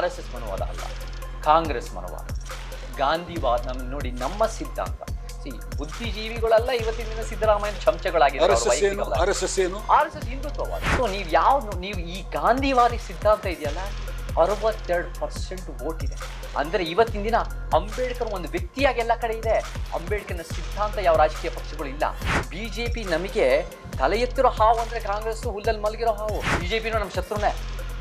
R S S ಮನೋವಾದ ಅಲ್ಲ ಕಾಂಗ್ರೆಸ್ ಮನೋವಾದ. ಗಾಂಧಿವಾದ ನಮ್ ನೋಡಿ ನಮ್ಮ ಸಿದ್ಧಾಂತ. ಸಿ ಬುದ್ಧಿಜೀವಿಗಳಲ್ಲ ಇವತ್ತಿನ ದಿನ ಸಿದ್ದರಾಮಯ್ಯ ಚಮಚಗಳಾಗಿದ್ದಾರೆ ಆರ್ ಎಸ್ ಎಸ್ ಹಿಂದುತ್ವವಾದ. ಸೊ ನೀವು ಯಾವ ನೀವು ಈ ಗಾಂಧಿವಾದಿ ಸಿದ್ಧಾಂತ ಇದೆಯಲ್ಲ ಅರವತ್ತೆರಡು ಪರ್ಸೆಂಟ್ ವೋಟ್ ಇದೆ. ಅಂದ್ರೆ ಇವತ್ತಿನ ದಿನ ಅಂಬೇಡ್ಕರ್ ಒಂದು ವ್ಯಕ್ತಿಯಾಗಿ ಎಲ್ಲ ಕಡೆ ಇದೆ. ಅಂಬೇಡ್ಕರ್ನ ಸಿದ್ಧಾಂತ ಯಾವ ರಾಜಕೀಯ ಪಕ್ಷಗಳು ಇಲ್ಲ. ಬಿಜೆಪಿ ನಮಗೆ ತಲೆ ಎತ್ತಿರೋ ಹಾವು ಅಂದ್ರೆ ಕಾಂಗ್ರೆಸ್ ಹುಲ್ಲಲ್ಲಿ ಮಲಗಿರೋ ಹಾವು. ಬಿಜೆಪಿನೂ ನಮ್ಮ ಶತ್ರುನೇ.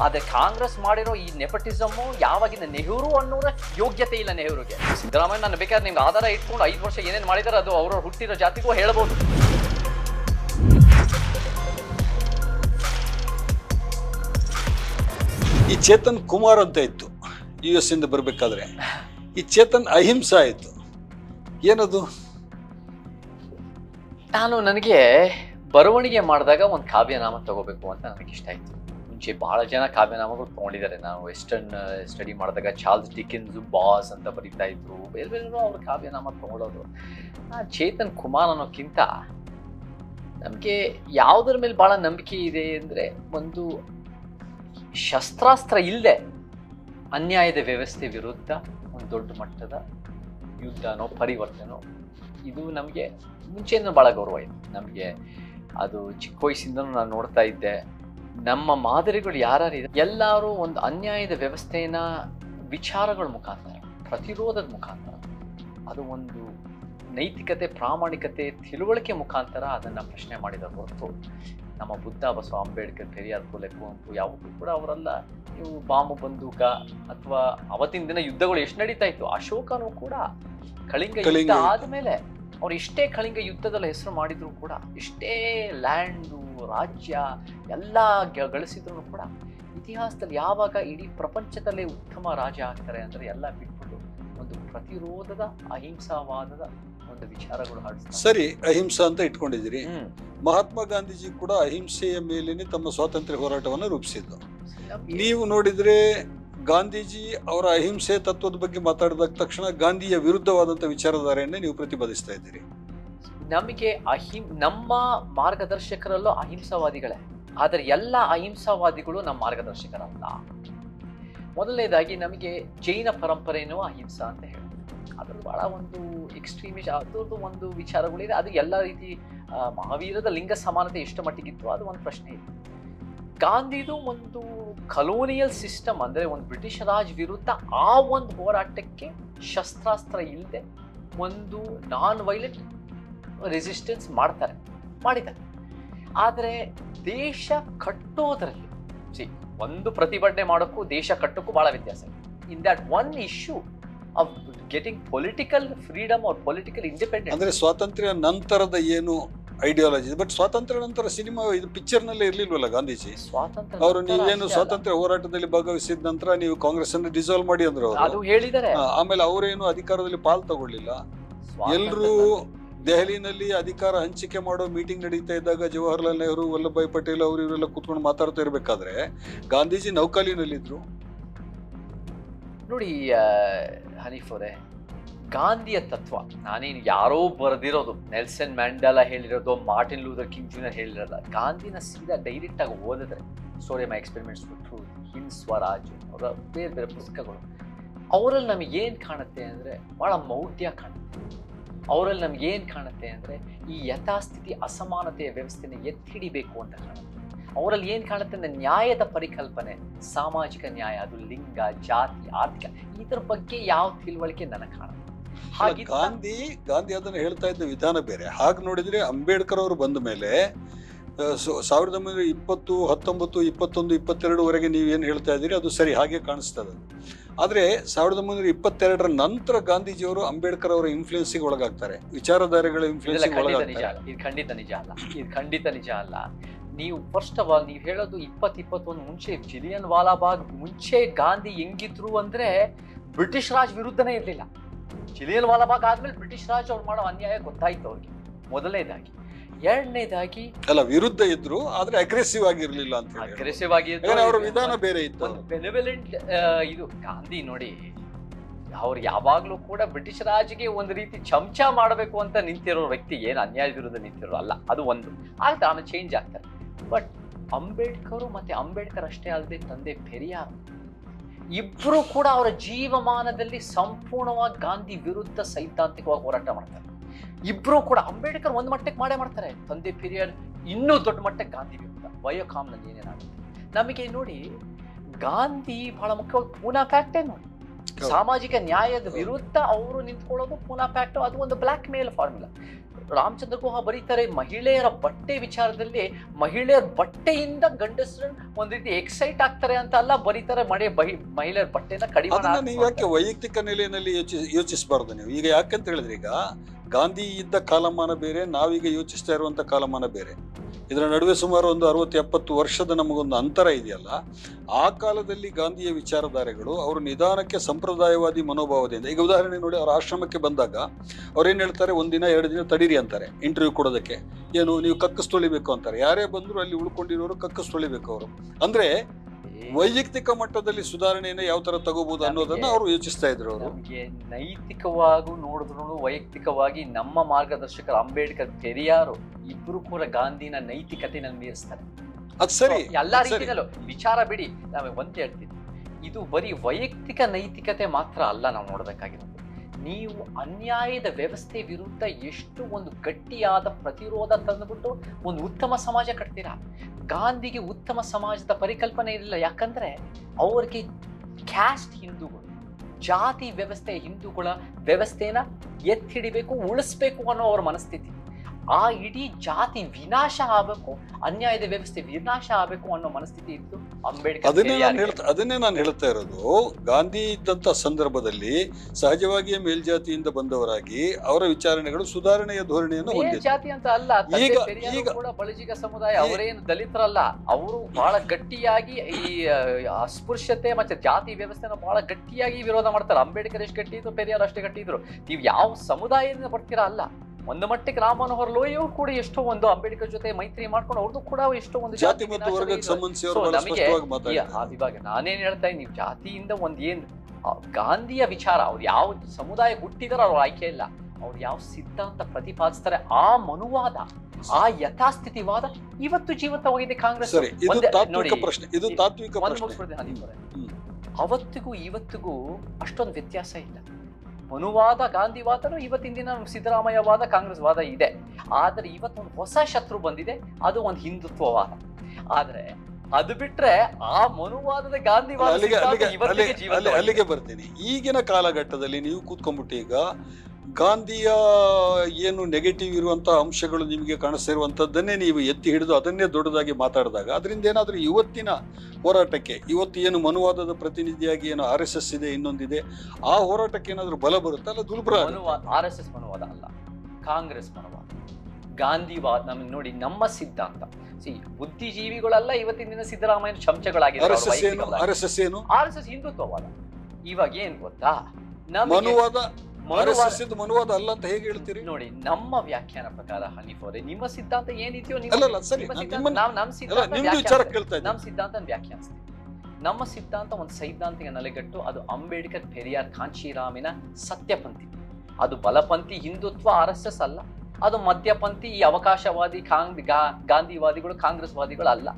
ಆದ್ರೆ ಕಾಂಗ್ರೆಸ್ ಮಾಡಿರೋ ಈ ನೆಪಟಿಸಮು ಯಾವಾಗಿನ ನೆಹರು ಅನ್ನೋರ ಯೋಗ್ಯತೆ ಇಲ್ಲ ನೆಹರುಗೆ. ಸಿದ್ದರಾಮಯ್ಯ ನಾನು ಬೇಕಾದ್ರೆ ನಿಮ್ಗೆ ಆಧಾರ ಇಟ್ಕೊಂಡು ಐದು ವರ್ಷ ಏನೇನು ಮಾಡಿದಾರೆ ಅದು ಅವರವ್ರು ಹುಟ್ಟಿರೋ ಜಾತಿಗೂ ಹೇಳ್ಬೋದು. ಈ ಚೇತನ್ ಕುಮಾರ್ ಅಂತ ಇತ್ತು ಯು ಎಸ್ ಇಂದ ಬರಬೇಕಾದ್ರೆ. ಈ ಚೇತನ್ ಅಹಿಂಸಾ ಇತ್ತು. ಏನದು? ನಾನು ನನಗೆ ಬರವಣಿಗೆ ಮಾಡಿದಾಗ ಒಂದು ಕಾವ್ಯನಾಮ ತಗೋಬೇಕು ಅಂತ ನನಗೆ ಇಷ್ಟ ಆಯಿತು. ಮುಂಚೆ ಬಹಳ ಜನ ಕಾವ್ಯನಾಮಗಳು ತಗೊಂಡಿದ್ದಾರೆ. ನಾವು ವೆಸ್ಟರ್ನ್ ಸ್ಟಡಿ ಮಾಡಿದಾಗ ಚಾರ್ಲ್ಸ್ ಡಿಕಿನ್ಸ್ ಬಾಸ್ ಅಂತ ಬರೀತಾ ಇದ್ರು. ಬೇರೆ ಬೇರೆ ಅವ್ರ ಕಾವ್ಯನಾಮ ಆ, ಚೇತನ್ ಕುಮಾರ್ ಅನ್ನೋಕ್ಕಿಂತ ನಮಗೆ ಯಾವುದ್ರ ಮೇಲೆ ಭಾಳ ನಂಬಿಕೆ ಇದೆ ಅಂದರೆ ಒಂದು ಶಸ್ತ್ರಾಸ್ತ್ರ ಇಲ್ಲದೆ ಅನ್ಯಾಯದ ವ್ಯವಸ್ಥೆ ವಿರುದ್ಧ ಒಂದು ದೊಡ್ಡ ಮಟ್ಟದ ಯುದ್ಧನೋ ಪರಿವರ್ತನೋ ಇದು ನಮಗೆ ಮುಂಚೆಯಿಂದ ಭಾಳ ಗೌರವ ಇದೆ. ನಮಗೆ ಅದು ಚಿಕ್ಕ ವಯಸ್ಸಿಂದನೂ ನಾನು ನೋಡ್ತಾ ಇದ್ದೆ. ನಮ್ಮ ಮಾದರಿಗಳು ಯಾರ್ಯಾರು ಇದೆ ಎಲ್ಲರೂ ಒಂದು ಅನ್ಯಾಯದ ವ್ಯವಸ್ಥೆನ ವಿಚಾರಗಳ ಮುಖಾಂತರ ಪ್ರತಿರೋಧದ ಮುಖಾಂತರ ಅದು ಒಂದು ನೈತಿಕತೆ ಪ್ರಾಮಾಣಿಕತೆ ತಿಳುವಳಿಕೆ ಮುಖಾಂತರ ಅದನ್ನು ಪ್ರಶ್ನೆ ಮಾಡಿದ ಹೊರತು ನಮ್ಮ ಬುದ್ಧ ಬಸವ ಅಂಬೇಡ್ಕರ್ ಪೆರಿಯಾರ್ ಫುಲೆ ಕುವೆಂಪು ಯಾವತ್ತೂ ಕೂಡ ಅವರೆಲ್ಲ ನೀವು ಬಾಂಬು ಬಂದೂಕ ಅಥವಾ ಅವತ್ತಿನ ದಿನ ಯುದ್ಧಗಳು ಎಷ್ಟು ನಡೀತಾ ಇತ್ತು ಅಶೋಕನೂ ಕೂಡ ಕಳಿಂಗ ಯುದ್ಧ. ಆದಮೇಲೆ ಅವ್ರು ಎಷ್ಟೇ ಕಳಿಂಗ ಯುದ್ಧದಲ್ಲಿ ಹೆಸರು ಮಾಡಿದ್ರು ಕೂಡ ಎಷ್ಟೇ ಲ್ಯಾಂಡು ರಾಜ್ಯ ಎಲ್ಲ ಗಳಿಸಿದ್ರು ಕೂಡ ಇತಿಹಾಸದಲ್ಲಿ ಯಾವಾಗ ಇಡೀ ಪ್ರಪಂಚದಲ್ಲೇ ಉತ್ತಮ ರಾಜ ಆಗ್ತಾರೆ ಅಂದರೆ ಎಲ್ಲ ಬಿಟ್ಬಿಟ್ಟು ಒಂದು ಪ್ರತಿರೋಧದ ಅಹಿಂಸಾವಾದದ ಒಂದು ವಿಚಾರಗಳು ಹಾಡಿಸ್ತಾರೆ. ಸರಿ ಅಹಿಂಸಾ ಅಂತ ಇಟ್ಕೊಂಡಿದ್ದೀರಿ. ಮಹಾತ್ಮ ಗಾಂಧೀಜಿ ಕೂಡ ಅಹಿಂಸೆಯ ಮೇಲೇನೆ ತಮ್ಮ ಸ್ವಾತಂತ್ರ್ಯ ಹೋರಾಟವನ್ನು ರೂಪಿಸಿದ್ದು. ನೀವು ನೋಡಿದ್ರೆ ಗಾಂಧೀಜಿ ಅವರ ಅಹಿಂಸೆ ತತ್ವದ ಬಗ್ಗೆ ಮಾತಾಡಿದ ತಕ್ಷಣ ಗಾಂಧಿಯ ವಿರುದ್ಧವಾದಂಥ ವಿಚಾರಧಾರೆಯನ್ನೇ ನೀವು ಪ್ರತಿಪಾದಿಸ್ತಾ ಇದ್ದೀರಿ. ನಮಗೆ ಅಹಿಂ, ನಮ್ಮ ಮಾರ್ಗದರ್ಶಕರಲ್ಲೂ ಅಹಿಂಸಾವಾದಿಗಳೇ. ಆದರೆ ಎಲ್ಲ ಅಹಿಂಸಾವಾದಿಗಳು ನಮ್ಮ ಮಾರ್ಗದರ್ಶಕರಲ್ಲ. ಮೊದಲನೇದಾಗಿ ನಮಗೆ ಜೈನ ಪರಂಪರೆಯೂ ಅಹಿಂಸಾ ಅಂತ ಹೇಳಿ ಅದ್ರಲ್ಲಿ ಬಹಳ ಒಂದು ಎಕ್ಸ್ಟ್ರೀಮಿಸ್ಟ್ ಅದ್ರದ್ದು ಒಂದು ವಿಚಾರಗಳಿದೆ ಅದು ಎಲ್ಲ ರೀತಿ ಮಹಾವೀರದ ಲಿಂಗ ಸಮಾನತೆ ಎಷ್ಟು ಮಟ್ಟಿಗಿತ್ತು ಅದು ಒಂದು ಪ್ರಶ್ನೆ ಇದೆ. ಗಾಂಧಿದು ಒಂದು ಕಲೋನಿಯಲ್ ಸಿಸ್ಟಮ್ ಅಂದರೆ ಒಂದು ಬ್ರಿಟಿಷ್ ರಾಜ್ ವಿರುದ್ಧ ಆ ಒಂದು ಹೋರಾಟಕ್ಕೆ ಶಸ್ತ್ರಾಸ್ತ್ರ ಇಲ್ಲದೆ ಒಂದು ನಾನ್ ವೈಲೆಂಟ್ ರೆಸಿಸ್ಟೆನ್ಸ್ ಮಾಡ್ತಾರೆ ಮಾಡಿದ್ದಾರೆ. ಆದರೆ ದೇಶ ಕಟ್ಟೋದ್ರಲ್ಲಿ ಸಿ ಒಂದು ಪ್ರತಿಭಟನೆ ಮಾಡೋಕ್ಕೂ ದೇಶ ಕಟ್ಟೋಕ್ಕೂ ಭಾಳ ವ್ಯತ್ಯಾಸ ಇದೆ. In that one issue of getting political freedom or political independence ಅಂದ್ರೆ ಸ್ವಾತಂತ್ರ್ಯ ನಂತರದ ಏನು ಐಡಿಯಾಲಜಿ ಬಟ್ ಸ್ವಾತಂತ್ರ್ಯ ನಂತರ ಸಿನಿಮಾ ಇದು ಪಿಕ್ಚರ್ನಲ್ಲಿ ಇರ್ಲಿಲ್ವಲ್ಲ ಗಾಂಧೀಜಿ? ಸ್ವಾತಂತ್ರ್ಯ ಅವರು ನೀವು ನೀವೇನು ಸ್ವಾತಂತ್ರ್ಯ ಹೋರಾಟದಲ್ಲಿ ಭಾಗವಹಿಸಿದ ನಂತರ ನೀವು ಕಾಂಗ್ರೆಸ್ ಅನ್ನು ಡಿಸಾಲ್ವ್ ಮಾಡಿ ಅಂದ್ರು ಅವರು? ಅದು ಹೇಳಿದ್ದಾರೆ. ಆಮೇಲೆ ಅವರೇನು ಅಧಿಕಾರದಲ್ಲಿ ಪಾಲ್ ತಗೊಳ್ಳಿಲ್ಲ? ಎಲ್ಲರೂ ದೆಹಲಿನಲ್ಲಿ ಅಧಿಕಾರ ಹಂಚಿಕೆ ಮಾಡೋ ಮೀಟಿಂಗ್ ನಡೀತಾ ಇದ್ದಾಗ ಜವಾಹರ್ಲಾಲ್ ನೆಹರು ವಲ್ಲಭಾಯ್ ಪಟೇಲ್ ಅವರು ಇವರೆಲ್ಲ ಕೂತ್ಕೊಂಡು ಮಾತಾಡ್ತಾ ಇರಬೇಕಾದ್ರೆ ಗಾಂಧೀಜಿ ನೌಕಾಲಿನಲ್ಲಿದ್ರು ನೋಡಿ ಹನೀಫ್ ಅವರೇ, ಗಾಂಧಿಯ ತತ್ವ, ನಾನೇನು ಯಾರೋ ಬರೆದಿರೋದು, ನೆಲ್ಸನ್ ಮ್ಯಾಂಡಲ ಹೇಳಿರೋದು, ಮಾರ್ಟಿನ್ ಲೂಥರ್ ಕಿಂಗ್ ಜೂನಿಯರ್ ಹೇಳಿರಲ್ಲ ಗಾಂಧಿನ ಸೀದಾ ಡೈರೆಕ್ಟ್ ಆಗಿ ಓದಿದ್ರೆ, sorry my experiments truth Hind Swaraj ಅವರ ಬೇರೆ ಬೇರೆ ಪುಸ್ತಕಗಳು, ಅವರಲ್ಲಿ ನಮಗೆ ಏನು ಕಾಣುತ್ತೆ ಅಂದರೆ ಭಾಳ ಮೌಢ್ಯ ಕಾಣುತ್ತೆ. ಅವರಲ್ಲಿ ನಮ್ಗೆ ಏನು ಕಾಣುತ್ತೆ ಅಂದರೆ ಈ ಯಥಾಸ್ಥಿತಿ ಅಸಮಾನತೆಯ ವ್ಯವಸ್ಥೆನ ಎತ್ತಿ ಹಿಡಿಬೇಕು ಅಂತ ಕಾಣುತ್ತೆ. ಅವರಲ್ಲಿ ಏನು ಕಾಣುತ್ತೆ ಅಂದರೆ ನ್ಯಾಯದ ಪರಿಕಲ್ಪನೆ ಸಾಮಾಜಿಕ ನ್ಯಾಯ ಅದು ಲಿಂಗ ಜಾತಿ ಆರ್ಥಿಕ ಇದರ ಬಗ್ಗೆ ಯಾವ ತಿಳುವಳಿಕೆ ನನಗೆ ಕಾಣುತ್ತೆ? ಹಾಗೆ ಗಾಂಧಿ ಗಾಂಧಿ ಅದನ್ನ ಹೇಳ್ತಾ ಇದ್ದ ವಿಧಾನ ಬೇರೆ. ಹಾಗೆ ನೋಡಿದ್ರೆ ಅಂಬೇಡ್ಕರ್ ಅವರು ಬಂದ ಮೇಲೆ ಸಾವಿರದ ಒಂಬೈನೂರ ಇಪ್ಪತ್ತು ಹತ್ತೊಂಬತ್ತು ಇಪ್ಪತ್ತೊಂದು ಇಪ್ಪತ್ತೆರಡುವರೆಗೆ ನೀವು ಏನು ಹೇಳ್ತಾ ಇದ್ದೀರಿ ಅದು ಸರಿ ಹಾಗೆ ಕಾಣಿಸ್ತದೆ ಆದರೆ ಸಾವಿರದ ಒಂಬೈನೂರ ಇಪ್ಪತ್ತೆರಡರ ನಂತರ ಗಾಂಧೀಜಿಯವರು ಅಂಬೇಡ್ಕರ್ ಅವರ ಇನ್ಫ್ಲೂಯೆನ್ಸಿಗೆ ಒಳಗಾಗ್ತಾರೆ. ವಿಚಾರಧಾರೆಗಳ ಇನ್ಫ್ಲೂಯೆನ್ಸ್ ನಿಜ ಅಲ್ಲ. ಇದು ಖಂಡಿತ ನಿಜ ಅಲ್ಲ. ಇದು ಖಂಡಿತ ನಿಜ ಅಲ್ಲ. ನೀವು ಫಸ್ಟ್ ಆಫ್ ಆಲ್ ನೀವು ಹೇಳೋದು ಇಪ್ಪತ್ತು ಇಪ್ಪತ್ತೊಂದು ಮುಂಚೆ ಜಿಲಿಯನ್ ವಾಲಾಬಾಗ್ ಮುಂಚೆ ಗಾಂಧಿ ಹೆಂಗಿದ್ರು ಅಂದ್ರೆ ಬ್ರಿಟಿಷ್ ರಾಜ್ ವಿರುದ್ಧನೇ ಇರಲಿಲ್ಲ. ಜಿಲಿಯನ್ ವಾಲಾಬಾಗ್ ಆದ್ಮೇಲೆ ಬ್ರಿಟಿಷ್ ರಾಜ್ ಅವ್ರು ಮಾಡೋ ಅನ್ಯಾಯ ಗೊತ್ತಾಯ್ತು ಅವ್ರಿಗೆ. ಮೊದಲನೇದಾಗಿ. ಎರಡನೇದಾಗಿ ಅಲ್ಲ ವಿರುದ್ಧ ಇದ್ರು ಆದ್ರೆ ಅಗ್ರೆಸಿವ್ ಆಗಿರ್ಲಿಲ್ಲ ಅಂತ ಅಗ್ರೆಸಿವ್ ಆಗಿ ಅವರ ವಿಧಾನ ಬೇರೆ ಇತ್ತು. ಒಂದು ಬೆನೆವೆಲೆಂಟ್ ಇದು ಗಾಂಧಿ ನೋಡಿ ಅವ್ರು ಯಾವಾಗಲೂ ಕೂಡ ಬ್ರಿಟಿಷ್ ರಾಜ್ಗೆ ಒಂದು ರೀತಿ ಚಮಚ ಮಾಡಬೇಕು ಅಂತ ನಿಂತಿರೋ ವ್ಯಕ್ತಿ ಏನು ಅನ್ಯಾಯ ವಿರುದ್ಧ ನಿಂತಿರೋ ಅಲ್ಲ ಅದು ಒಂದು. ಆಗ ತಾನು ಚೇಂಜ್ ಆಗ್ತಾರೆ. ಬಟ್ ಅಂಬೇಡ್ಕರ್ ಮತ್ತೆ ಅಂಬೇಡ್ಕರ್ ಅಷ್ಟೇ ಅಲ್ಲದೆ ತಂದೆ ಪೆರಿಯಾರ್ ಇಬ್ರು ಕೂಡ ಅವರ ಜೀವಮಾನದಲ್ಲಿ ಸಂಪೂರ್ಣವಾಗಿ ಗಾಂಧಿ ವಿರುದ್ಧ ಸೈದ್ಧಾಂತಿಕವಾಗಿ ಹೋರಾಟ ಮಾಡ್ತಾರೆ. ಇಬ್ರು ಕೂಡ ಅಂಬೇಡ್ಕರ್ ಒಂದು ಮಟ್ಟಕ್ಕೆ ಮಾಡೇ ಮಾಡ್ತಾರೆ. ತಂದೆ ಪೀರಿಯಡ್ ಇನ್ನೂ ದೊಡ್ಡ ಮಟ್ಟಕ್ಕೆ ಗಾಂಧಿ ವಿರುದ್ಧ ಬಯೋಕಾಮ್ನಲ್ಲಿ ಏನೇನಾಗುತ್ತೆ ನಮಗೆ ನೋಡಿ ಗಾಂಧಿ ಬಹಳ ಮುಖ್ಯವಾಗಿ ಪೂನಾ ಫ್ಯಾಕ್ಟೇ ನೋಡಿ. ಸಾಮಾಜಿಕ ನ್ಯಾಯದ ವಿರುದ್ಧ ಅವರು ನಿಂತ್ಕೊಳ್ಳೋದು ಪೂನಾ ಫ್ಯಾಕ್ಟ್ ಅದು ಒಂದು blackmail formula Ramachandra Guha ಬರೀತಾರೆ ಮಹಿಳೆಯರ ಬಟ್ಟೆ ವಿಚಾರದಲ್ಲಿ ಮಹಿಳೆಯರ ಬಟ್ಟೆಯಿಂದ ಗಂಡಸರು ಒಂದ್ ರೀತಿ ಎಕ್ಸೈಟ್ ಆಗ್ತಾರೆ ಅಂತ ಅಲ್ಲ ಬರೀತಾರೆ ಮಳೆ ಮಹಿಳೆಯರ ಬಟ್ಟೆನ ಕಡಿಮೆ ನೀವು ಯಾಕೆ ವೈಯಕ್ತಿಕ ನೆಲೆಯಲ್ಲಿ ಯೋಚಿ ಯೋಚಿಸಬಾರ್ದು ನೀವು? ಈಗ ಯಾಕಂತ ಹೇಳಿದ್ರೆ ಈಗ ಗಾಂಧಿ ಇದ್ದ ಕಾಲಮಾನ ಬೇರೆ, ನಾವೀಗ ಯೋಚಿಸ್ತಾ ಇರುವಂಥ ಕಾಲಮಾನ ಬೇರೆ. ಇದರ ನಡುವೆ ಸುಮಾರು ಒಂದು ಅರವತ್ತು ಎಪ್ಪತ್ತು ವರ್ಷದ ನಮಗೊಂದು ಅಂತರ ಇದೆಯಲ್ಲ, ಆ ಕಾಲದಲ್ಲಿ ಗಾಂಧಿಯ ವಿಚಾರಧಾರೆಗಳು ಅವರು ನಿಧಾನಕ್ಕೆ ಸಂಪ್ರದಾಯವಾದಿ ಮನೋಭಾವದಿಂದ, ಈಗ ಉದಾಹರಣೆ ನೋಡಿ ಅವರ ಆಶ್ರಮಕ್ಕೆ ಬಂದಾಗ ಅವ್ರೇನು ಹೇಳ್ತಾರೆ ಒಂದಿನ ಎರಡು ದಿನ ತಡೀರಿ ಅಂತಾರೆ ಇಂಟರ್ವ್ಯೂ ಕೊಡೋದಕ್ಕೆ. ಏನು, ನೀವು ಕಕ್ಕಸ್ ತೊಳಿಬೇಕು ಅಂತಾರೆ. ಯಾರೇ ಬಂದರೂ ಅಲ್ಲಿ ಉಳ್ಕೊಂಡಿರೋರು ಕಕ್ಕಸ್ ತೊಳಿಬೇಕು ಅವರು. ಅಂದ್ರೆ ವೈಯಕ್ತಿಕ ಮಟ್ಟದಲ್ಲಿ ಸುಧಾರಣೆಯನ್ನು ಯಾವ ತರ ತಗೋಬಹುದು ಅನ್ನೋದನ್ನ ಅವರು ಯೋಚಿಸ್ತಾ ಇದ್ರು ಅವರು. ನಮಗೆ ನೈತಿಕವಾಗೂ ನೋಡಿದ್ರು ವೈಯಕ್ತಿಕವಾಗಿ ನಮ್ಮ ಮಾರ್ಗದರ್ಶಕರು ಅಂಬೇಡ್ಕರ್ ಪೆರಿಯಾರು ಇಬ್ರು ಕೂಡ ಗಾಂಧಿನ ನೈತಿಕತೆನ ಮೀರಿಸ್ತಾರೆ ಅದ್ ಸರಿ ಎಲ್ಲಾ ರೀತಿಯಲ್ಲೂ ವಿಚಾರ ಬಿಡಿ ನಾವೇ ಒಂದ್ ಹೇಳ್ತೀನಿ. ಇದು ಬರೀ ವೈಯಕ್ತಿಕ ನೈತಿಕತೆ ಮಾತ್ರ ಅಲ್ಲ ನಾವು ನೋಡ್ಬೇಕಾಗಿರೋದು. ನೀವು ಅನ್ಯಾಯದ ವ್ಯವಸ್ಥೆ ವಿರುದ್ಧ ಎಷ್ಟು ಒಂದು ಗಟ್ಟಿಯಾದ ಪ್ರತಿರೋಧ ತಂದುಬಿಟ್ಟು ಒಂದು ಉತ್ತಮ ಸಮಾಜ ಕಟ್ತೀರಾ? ಗಾಂಧಿಗೆ ಉತ್ತಮ ಸಮಾಜದ ಪರಿಕಲ್ಪನೆ ಇರಲಿಲ್ಲ. ಯಾಕಂದ್ರೆ ಅವ್ರಿಗೆ ಕ್ಯಾಸ್ಟ್ ಹಿಂದೂಗಳು, ಜಾತಿ ವ್ಯವಸ್ಥೆ ಹಿಂದೂಗಳ ವ್ಯವಸ್ಥೆನ ಎತ್ತಿಡಿಬೇಕು, ಉಳಿಸ್ಬೇಕು ಅನ್ನೋ ಅವ್ರ ಮನಸ್ಥಿತಿ. ಆ ಇಡೀ ಜಾತಿ ವಿನಾಶ ಆಗಬೇಕು ಅನ್ಯಾಯದ ವ್ಯವಸ್ಥೆ ವಿನಾಶ ಆಗಬೇಕು ಅನ್ನೋ ಮನಸ್ಥಿತಿ ಇತ್ತು ಅಂಬೇಡ್ಕರ್ ಅದನ್ನೇ ನಾನು. ಹೇಳ್ತಾ ಅದನ್ನೇ ನಾನು ಹೇಳ್ತಾ ಇರೋದು ಗಾಂಧಿ ಇದ್ದಂತ ಸಂದರ್ಭದಲ್ಲಿ ಸಹಜವಾಗಿಯೇ ಮೇಲ್ಜಾತಿಯಿಂದ ಬಂದವರಾಗಿ ಅವರ ವಿಚಾರಣೆಗಳು ಸುಧಾರಣೆಯ ಧೋರಣೆಯನ್ನು ಜಾತಿ ಅಂತ ಅಲ್ಲ ಈಗ- ಈಗ- ಕೂಡ ಬಳಜಿಗ ಸಮುದಾಯ ಅವರೇನು ದಲಿತರಲ್ಲ ಅವರು ಬಹಳ ಗಟ್ಟಿಯಾಗಿ ಈ ಅಸ್ಪೃಶ್ಯತೆ ಮತ್ತೆ ಜಾತಿ ವ್ಯವಸ್ಥೆನ ಬಹಳ ಗಟ್ಟಿಯಾಗಿ ವಿರೋಧ ಮಾಡ್ತಾರೆ. ಅಂಬೇಡ್ಕರ್ ಎಷ್ಟು ಗಟ್ಟಿ ಇದ್ರು ಪೆರಿಯಾರ್ ಅಷ್ಟೇ ಗಟ್ಟಿ ಇದ್ರು ನೀವು ಯಾವ ಸಮುದಾಯದಿಂದ ಬರ್ತೀರಾ ಅಲ್ಲ. ಒಂದು ಮಟ್ಟಿಗೆ ರಾಮ್ ಮನೋಹರ್ ಲೋಹಿಯವರು ಕೂಡ ಎಷ್ಟೋ ಒಂದು ಅಂಬೇಡ್ಕರ್ ಜೊತೆ ಮೈತ್ರಿ ಮಾಡ್ಕೊಂಡು ಅವ್ರದ್ದು ಕೂಡ ಎಷ್ಟೋ ಒಂದು ಜಾತಿ ಮತ್ತು ವರ್ಗಕ್ಕೆ ನಮಗೆ ಇವಾಗ ನಾನೇನ್ ಹೇಳ್ತಾ ಇದ್ದೀನಿ ನೀವು ಜಾತಿಯಿಂದ ಒಂದ್ ಏನ್ ಗಾಂಧಿಯ ವಿಚಾರ ಅವ್ರು ಯಾವ ಸಮುದಾಯ ಹುಟ್ಟಿದಾರೋ ಅವ್ರ ಆಯ್ಕೆ ಇಲ್ಲ. ಅವ್ರು ಯಾವ ಸಿದ್ಧಾಂತ ಪ್ರತಿಪಾದಿಸ್ತಾರೆ ಆ ಮನುವಾದ ಆ ಯಥಾಸ್ಥಿತಿವಾದ ಇವತ್ತು ಜೀವಂತವಾಗಿದೆ ಕಾಂಗ್ರೆಸ್ ಇದು. ಅವತ್ತಿಗೂ ಇವತ್ತಿಗೂ ಅಷ್ಟೊಂದು ವ್ಯತ್ಯಾಸ ಇಲ್ಲ. ಮನುವಾದ ಗಾಂಧಿವಾದನು ಇವತ್ತಿನ ದಿನ ಸಿದ್ದರಾಮಯ್ಯವಾದ ಕಾಂಗ್ರೆಸ್ ವಾದ ಇದೆ. ಆದರೆ ಇವತ್ತೊಂದು ಹೊಸ ಶತ್ರು ಬಂದಿದೆ ಅದು ಒಂದು ಹಿಂದುತ್ವವಾದ. ಆದ್ರೆ ಅದು ಬಿಟ್ರೆ ಆ ಮನುವಾದದ ಗಾಂಧಿವಾದ ಅಲ್ಲಿಗೆ ಬರ್ತೀನಿ. ಈಗಿನ ಕಾಲಘಟ್ಟದಲ್ಲಿ ನೀವು ಕೂತ್ಕೊಂಡ್ಬಿಟ್ಟು ಈಗ ಗಾಂಧಿಯ ಏನು ನೆಗೆಟಿವ್ ಇರುವಂತಹ ಅಂಶಗಳು ನಿಮಗೆ ಕಾಣಿಸ್ತಿರುವಂತದ್ದನ್ನೇ ನೀವು ಎತ್ತಿ ಹಿಡಿದು ಅದನ್ನೇ ದೊಡ್ಡದಾಗಿ ಮಾತಾಡಿದಾಗ ಅದರಿಂದ ಏನಾದರೂ ಇವತ್ತಿನ ಹೋರಾಟಕ್ಕೆ ಇವತ್ತು ಏನು ಮನುವಾದದ ಪ್ರತಿನಿಧಿಯಾಗಿ ಏನು ಆರ್ ಎಸ್ ಎಸ್ ಇದೆ ಇನ್ನೊಂದಿದೆ ಆ ಹೋರಾಟಕ್ಕೆ ಏನಾದರೂ ಬಲ ಬರುತ್ತಾ ಅಲ್ಲ ದುರ್ಬಲ ಆರ್ ಎಸ್ ಎಸ್ ಮನುವಾದ ಅಲ್ಲ ಕಾಂಗ್ರೆಸ್ ಮನುವಾದ. ಗಾಂಧಿವಾದ ನಮಗೆ ನೋಡಿ ನಮ್ಮ ಸಿದ್ಧಾಂತ. ಸಿ ಬುದ್ಧಿಜೀವಿಗಳೆಲ್ಲ ಇವತ್ತಿನ ದಿನ ಸಿದ್ದರಾಮಯ್ಯ ಆರ್ ಚಮಚಗಳಾಗಿದ್ದಾರೆ ಎಸ್ ಎಸ್ ಏನು? ಆರ್ ಎಸ್ ಎಸ್ ಏನು? ಆರ್ ಎಸ್ ಎಸ್ ಹಿಂದುತ್ವವಾದ. ಇವಾಗ ಏನ್ ಗೊತ್ತಾ? ನಮ್ಮ ಮನುವಾದ ಎಸ್ ಮನುವಾದ ಅಲ್ಲ ಅಂತ ಹೇಗೆ ಹೇಳ್ತೀರಿ? ನೋಡಿ ನಮ್ಮ ವ್ಯಾಖ್ಯಾನ ಪ್ರಕಾರ ಹನೀಫ್ ಅವರೇ ನಿಮ್ಮ ಸಿದ್ಧಾಂತ ಏನಿದೆಯೋ ಅಲ್ಲ, ಸರಿ, ನಿಮ್ಮ ಸಿದ್ಧಾಂತ- ನಮ್ಮ ಸಿದ್ಧಾಂತ ವ್ಯಾಖ್ಯಾನಿಸ್ತೀವಿ. ನಮ್ಮ ಸಿದ್ಧಾಂತ ಒಂದು ಸೈದ್ಧಾಂತಿಕ ನೆಲೆಗಟ್ಟು ಅದು ಅಂಬೇಡ್ಕರ್ ಪೆರಿಯಾರ್ ಕಾಂಚೀರಾಮಿನ ಸತ್ಯಪಂಥಿ. ಅದು ಬಲಪಂಥಿ ಹಿಂದುತ್ವ ಆರ್ ಎಸ್ ಎಸ್ ಅಲ್ಲ ಅದು ಮಧ್ಯಪಂಥಿ ಈ ಅವಕಾಶವಾದಿ ಕಾಂಗ್ ಗಾ- ಗಾಂಧಿವಾದಿಗಳು ಕಾಂಗ್ರೆಸ್ ವಾದಿಗಳು ಅಲ್ಲ.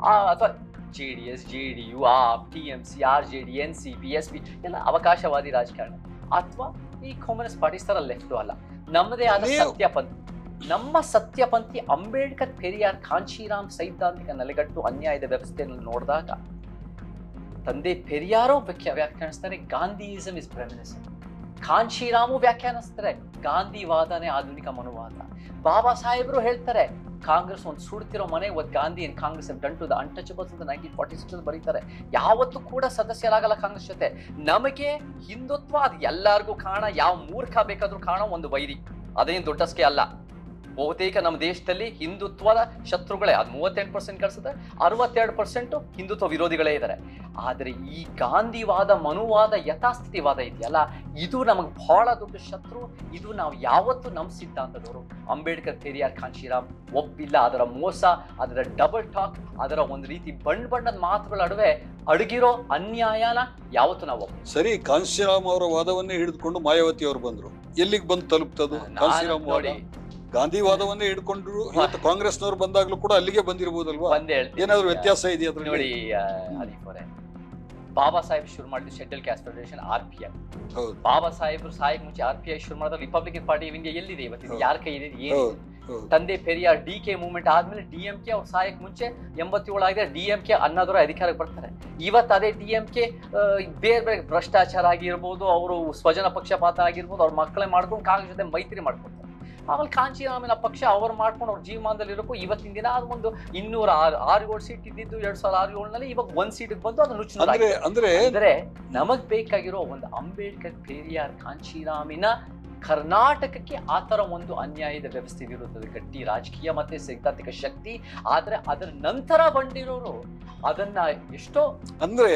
ಆ ಅಥವಾ J D S J D U AAP T M C R J D N C B S P ಎಲ್ಲ ಅವಕಾಶವಾದಿ ರಾಜಕಾರಣ. ಅಥವಾ ಈ ಕಾಂಗ್ರೆಸ್ ಪಾರ್ಟೀಸ್ ತರ ಲೆಫ್ಟ್ ಅಲ್ಲ. ನಮ್ಮದೇ ಆದ ಸತ್ಯಪಂಥಿ ನಮ್ಮ ಸತ್ಯಪಂಥಿ ಅಂಬೇಡ್ಕರ್ ಪೆರಿಯಾರ್ ಕಾಂಚೀರಾಮ್ ಸೈದ್ಧಾಂತಿಕ ನೆಲೆಗಟ್ಟು ಅನ್ಯಾಯದ ವ್ಯವಸ್ಥೆಯನ್ನು ನೋಡಿದಾಗ ತಂದೆ ಪೆರಿಯಾರೋ ವ್ಯಾಖ್ಯಾ ವ್ಯಾಖ್ಯಾನಿಸ್ತಾರೆ ಗಾಂಧಿಯಿಸಮ್ ಇಸ್ ಪ್ರೆಮಿನಿಸಮ್ ಕಾಂಶಿರಾಮು ವ್ಯಾಖ್ಯಾನಿಸ್ತಾರೆ ಗಾಂಧಿವಾದನೇ ಆಧುನಿಕ ಮನುವಾದ. ಬಾಬಾ ಸಾಹೇಬರು ಹೇಳ್ತಾರೆ ಕಾಂಗ್ರೆಸ್ ಒಂದು ಸುಡ್ತಿರೋ ಮನೆ ಇವತ್ತು Gandhi and Congress done to the untouchables ಅಂತ ನೈನ್ಟೀನ್ ಫಾರ್ಟಿ ಸಿಕ್ಸ್ ಅಂತ ಬರೀತಾರೆ. ಯಾವತ್ತೂ ಕೂಡ ಸದಸ್ಯರಾಗಲ್ಲ ಕಾಂಗ್ರೆಸ್ ಜೊತೆ. ನಮಗೆ ಹಿಂದುತ್ವ ಅದು ಎಲ್ಲರಿಗೂ ಕಾರಣ ಯಾವ ಮೂರ್ಖ ಬೇಕಾದ್ರೂ ಕಾರಣ ಒಂದು ವೈರಿ. ಅದೇನು ದೊಡ್ಡಸ್ಕೆ ಅಲ್ಲ. ಬಹುತೇಕ ನಮ್ಮ ದೇಶದಲ್ಲಿ ಹಿಂದುತ್ವದ ಶತ್ರುಗಳೇ ಅದು ಮೂವತ್ತೆಂಟು ಪರ್ಸೆಂಟ್ ಕಳಿಸುತ್ತೆ ಅರವತ್ತೆರಡು ಪರ್ಸೆಂಟು ಹಿಂದುತ್ವ ವಿರೋಧಿಗಳೇ ಇದ್ದಾರೆ. ಆದರೆ ಈ ಗಾಂಧಿವಾದ ಮನುವಾದ ಯಥಾಸ್ಥಿತಿವಾದ ಇದೆಯಲ್ಲ? ಇದು ನಮಗೆ ಬಹಳ ದೊಡ್ಡ ಶತ್ರು. ಇದು ನಾವು ಯಾವತ್ತೂ ನಮ್ಮ ಸಿದ್ಧಾಂತದವರು. ಅಂಬೇಡ್ಕರ್ ಪೆರಿಯಾರ್ ಕಾಂಶಿರಾಮ್ ಒಪ್ಪಿಲ್ಲ ಅದರ ಮೋಸ ಅದರ ಡಬಲ್ ಟಾಕ್ ಅದರ ಒಂದು ರೀತಿ ಬಣ್ಣ ಬಣ್ಣದ ಮಾತುಗಳ ನಡುವೆ ಅಡಗಿರೋ ಅನ್ಯಾಯನ ಯಾವತ್ತು ನಾವು ಸರಿ ಕಾಂಶಿರಾಮ್ ಅವರ ವಾದವನ್ನೇ ಹಿಡಿದುಕೊಂಡು ಮಾಯಾವತಿ ಅವರು ಬಂದ್ರು. ಎಲ್ಲಿಗೆ ಬಂದು ತಲುಪ್ತದು? ನೋಡಿ ಗಾಂಧಿ ವಾದವನ್ನೇ ಹಿಡ್ಕೊಂಡ್ರು ಕಾಂಗ್ರೆಸ್ ಕಾಂಗ್ರೆಸ್ನವರು ಬಂದಾಗ್ಲೂ ಕೂಡ ಅಲ್ಲಿಗೆ ಬಂದಿರಬಹುದಲ್ವಾ ಬಂದೇ ಹೇಳ್ತೀನಿ. ಏನಾದ್ರು ವ್ಯತ್ಯಾಸ ಇದೆಯಾ ನೋಡಿ ಆ, ಹನೀಫ್ ಅವರೇ ಬಾಬಾ ಸಾಹೇಬ್ ಶುರು ಮಾಡಿದ schedule caste federation R P I. ಹೌದು. ಬಾಬಾ ಸಾಹೇಬ್ರು ಸಾಹೇಬ್ ಮುಂಚೆ ಆರ್ ಪಿ ಐ ಶುರು ಮಾಡಿದ್ರೆ ರಿಪಬ್ಲಿಕನ್ ಪಾರ್ಟಿ ಆಫ್ ಇಂಡಿಯಾ ಎಲ್ಲಿದೆ ಇವತ್ತಿನ ಹೌದು. ಯಾರ ಕೈ ಇದೆ? ಏನಿದೆ? ಹೌದು ಹೌದು. ತಂದೆ ಪೆರಿಯಾರ್ ಡಿ ಕೆ ಮೂವ್ಮೆಂಟ್ ಆದ್ಮೇಲೆ ಡಿ ಎಂ ಕೆ ಅವ್ರು ಸಾಯಕ್ ಮುಂಚೆ ಎಂಬತ್ತೇಳು ಆಗಿದೆ ಡಿ ಎಂ ಕೆ ಅನ್ನೋದ್ರ ಅಧಿಕಾರಕ್ಕೆ ಬರ್ತಾರೆ. ಇವತ್ತು ಅದೇ ಡಿ ಎಂ ಕೆ ಬೇರೆ ಬೇರೆ ಭ್ರಷ್ಟಾಚಾರ ಆಗಿರ್ಬೋದು ಅವರು ಸ್ವಜನ ಪಕ್ಷಪಾತ ಆಗಿರ್ಬೋದು ಅವ್ರ ಮಕ್ಕಳೇ ಮಾಡ್ಕೊಂಡು ಕಾಂಗ್ರೆಸ್ ಜೊತೆ ಮೈತ್ರಿ ಮಾಡ್ಕೊತಾರೆ ಆಮೇಲೆ ಕಾಂಚೀರಾಮಿನ ಪಕ್ಷ ಅವ್ರು ಮಾಡ್ಕೊಂಡು ಅವ್ರ ಜೀವಮಾನದಲ್ಲಿ ಇರೋಕ್ಕೂ ಇವತ್ತಿನ ದಿನ ಅದು ಒಂದು ಇನ್ನೂರ ಆರು ಆರು ಏಳು ಸೀಟ್ ಇದ್ದಿದ್ದು ಎರಡ್ ಸಾವಿರದ ಆರು ಏಳ್ನಲ್ಲಿ ಇವಾಗ ಒಂದ್ ಸೀಟ್ ಬಂದು ಅದು ನುಚ್ಚು ಅಂದ್ರೆ ಅಂದ್ರೆ ಅಂದ್ರೆ ನಮಗ್ ಬೇಕಾಗಿರೋ ಒಂದು ಅಂಬೇಡ್ಕರ್ ಪೆರಿಯಾರ್ ಕಾಂಚೀರಾಮಿನ ಕರ್ನಾಟಕಕ್ಕೆ ಆ ತರ ಒಂದು ಅನ್ಯಾಯದ ವ್ಯವಸ್ಥೆ ಇರುತ್ತದೆ ಗಟ್ಟಿ ರಾಜಕೀಯ ಮತ್ತೆ ಸೈದ್ಧಾಂತಿಕ ಶಕ್ತಿ ಆದ್ರೆ ಅದರ ನಂತರ ಬಂದಿರೋರು ಅದನ್ನ ಎಷ್ಟೋ ಅಂದ್ರೆ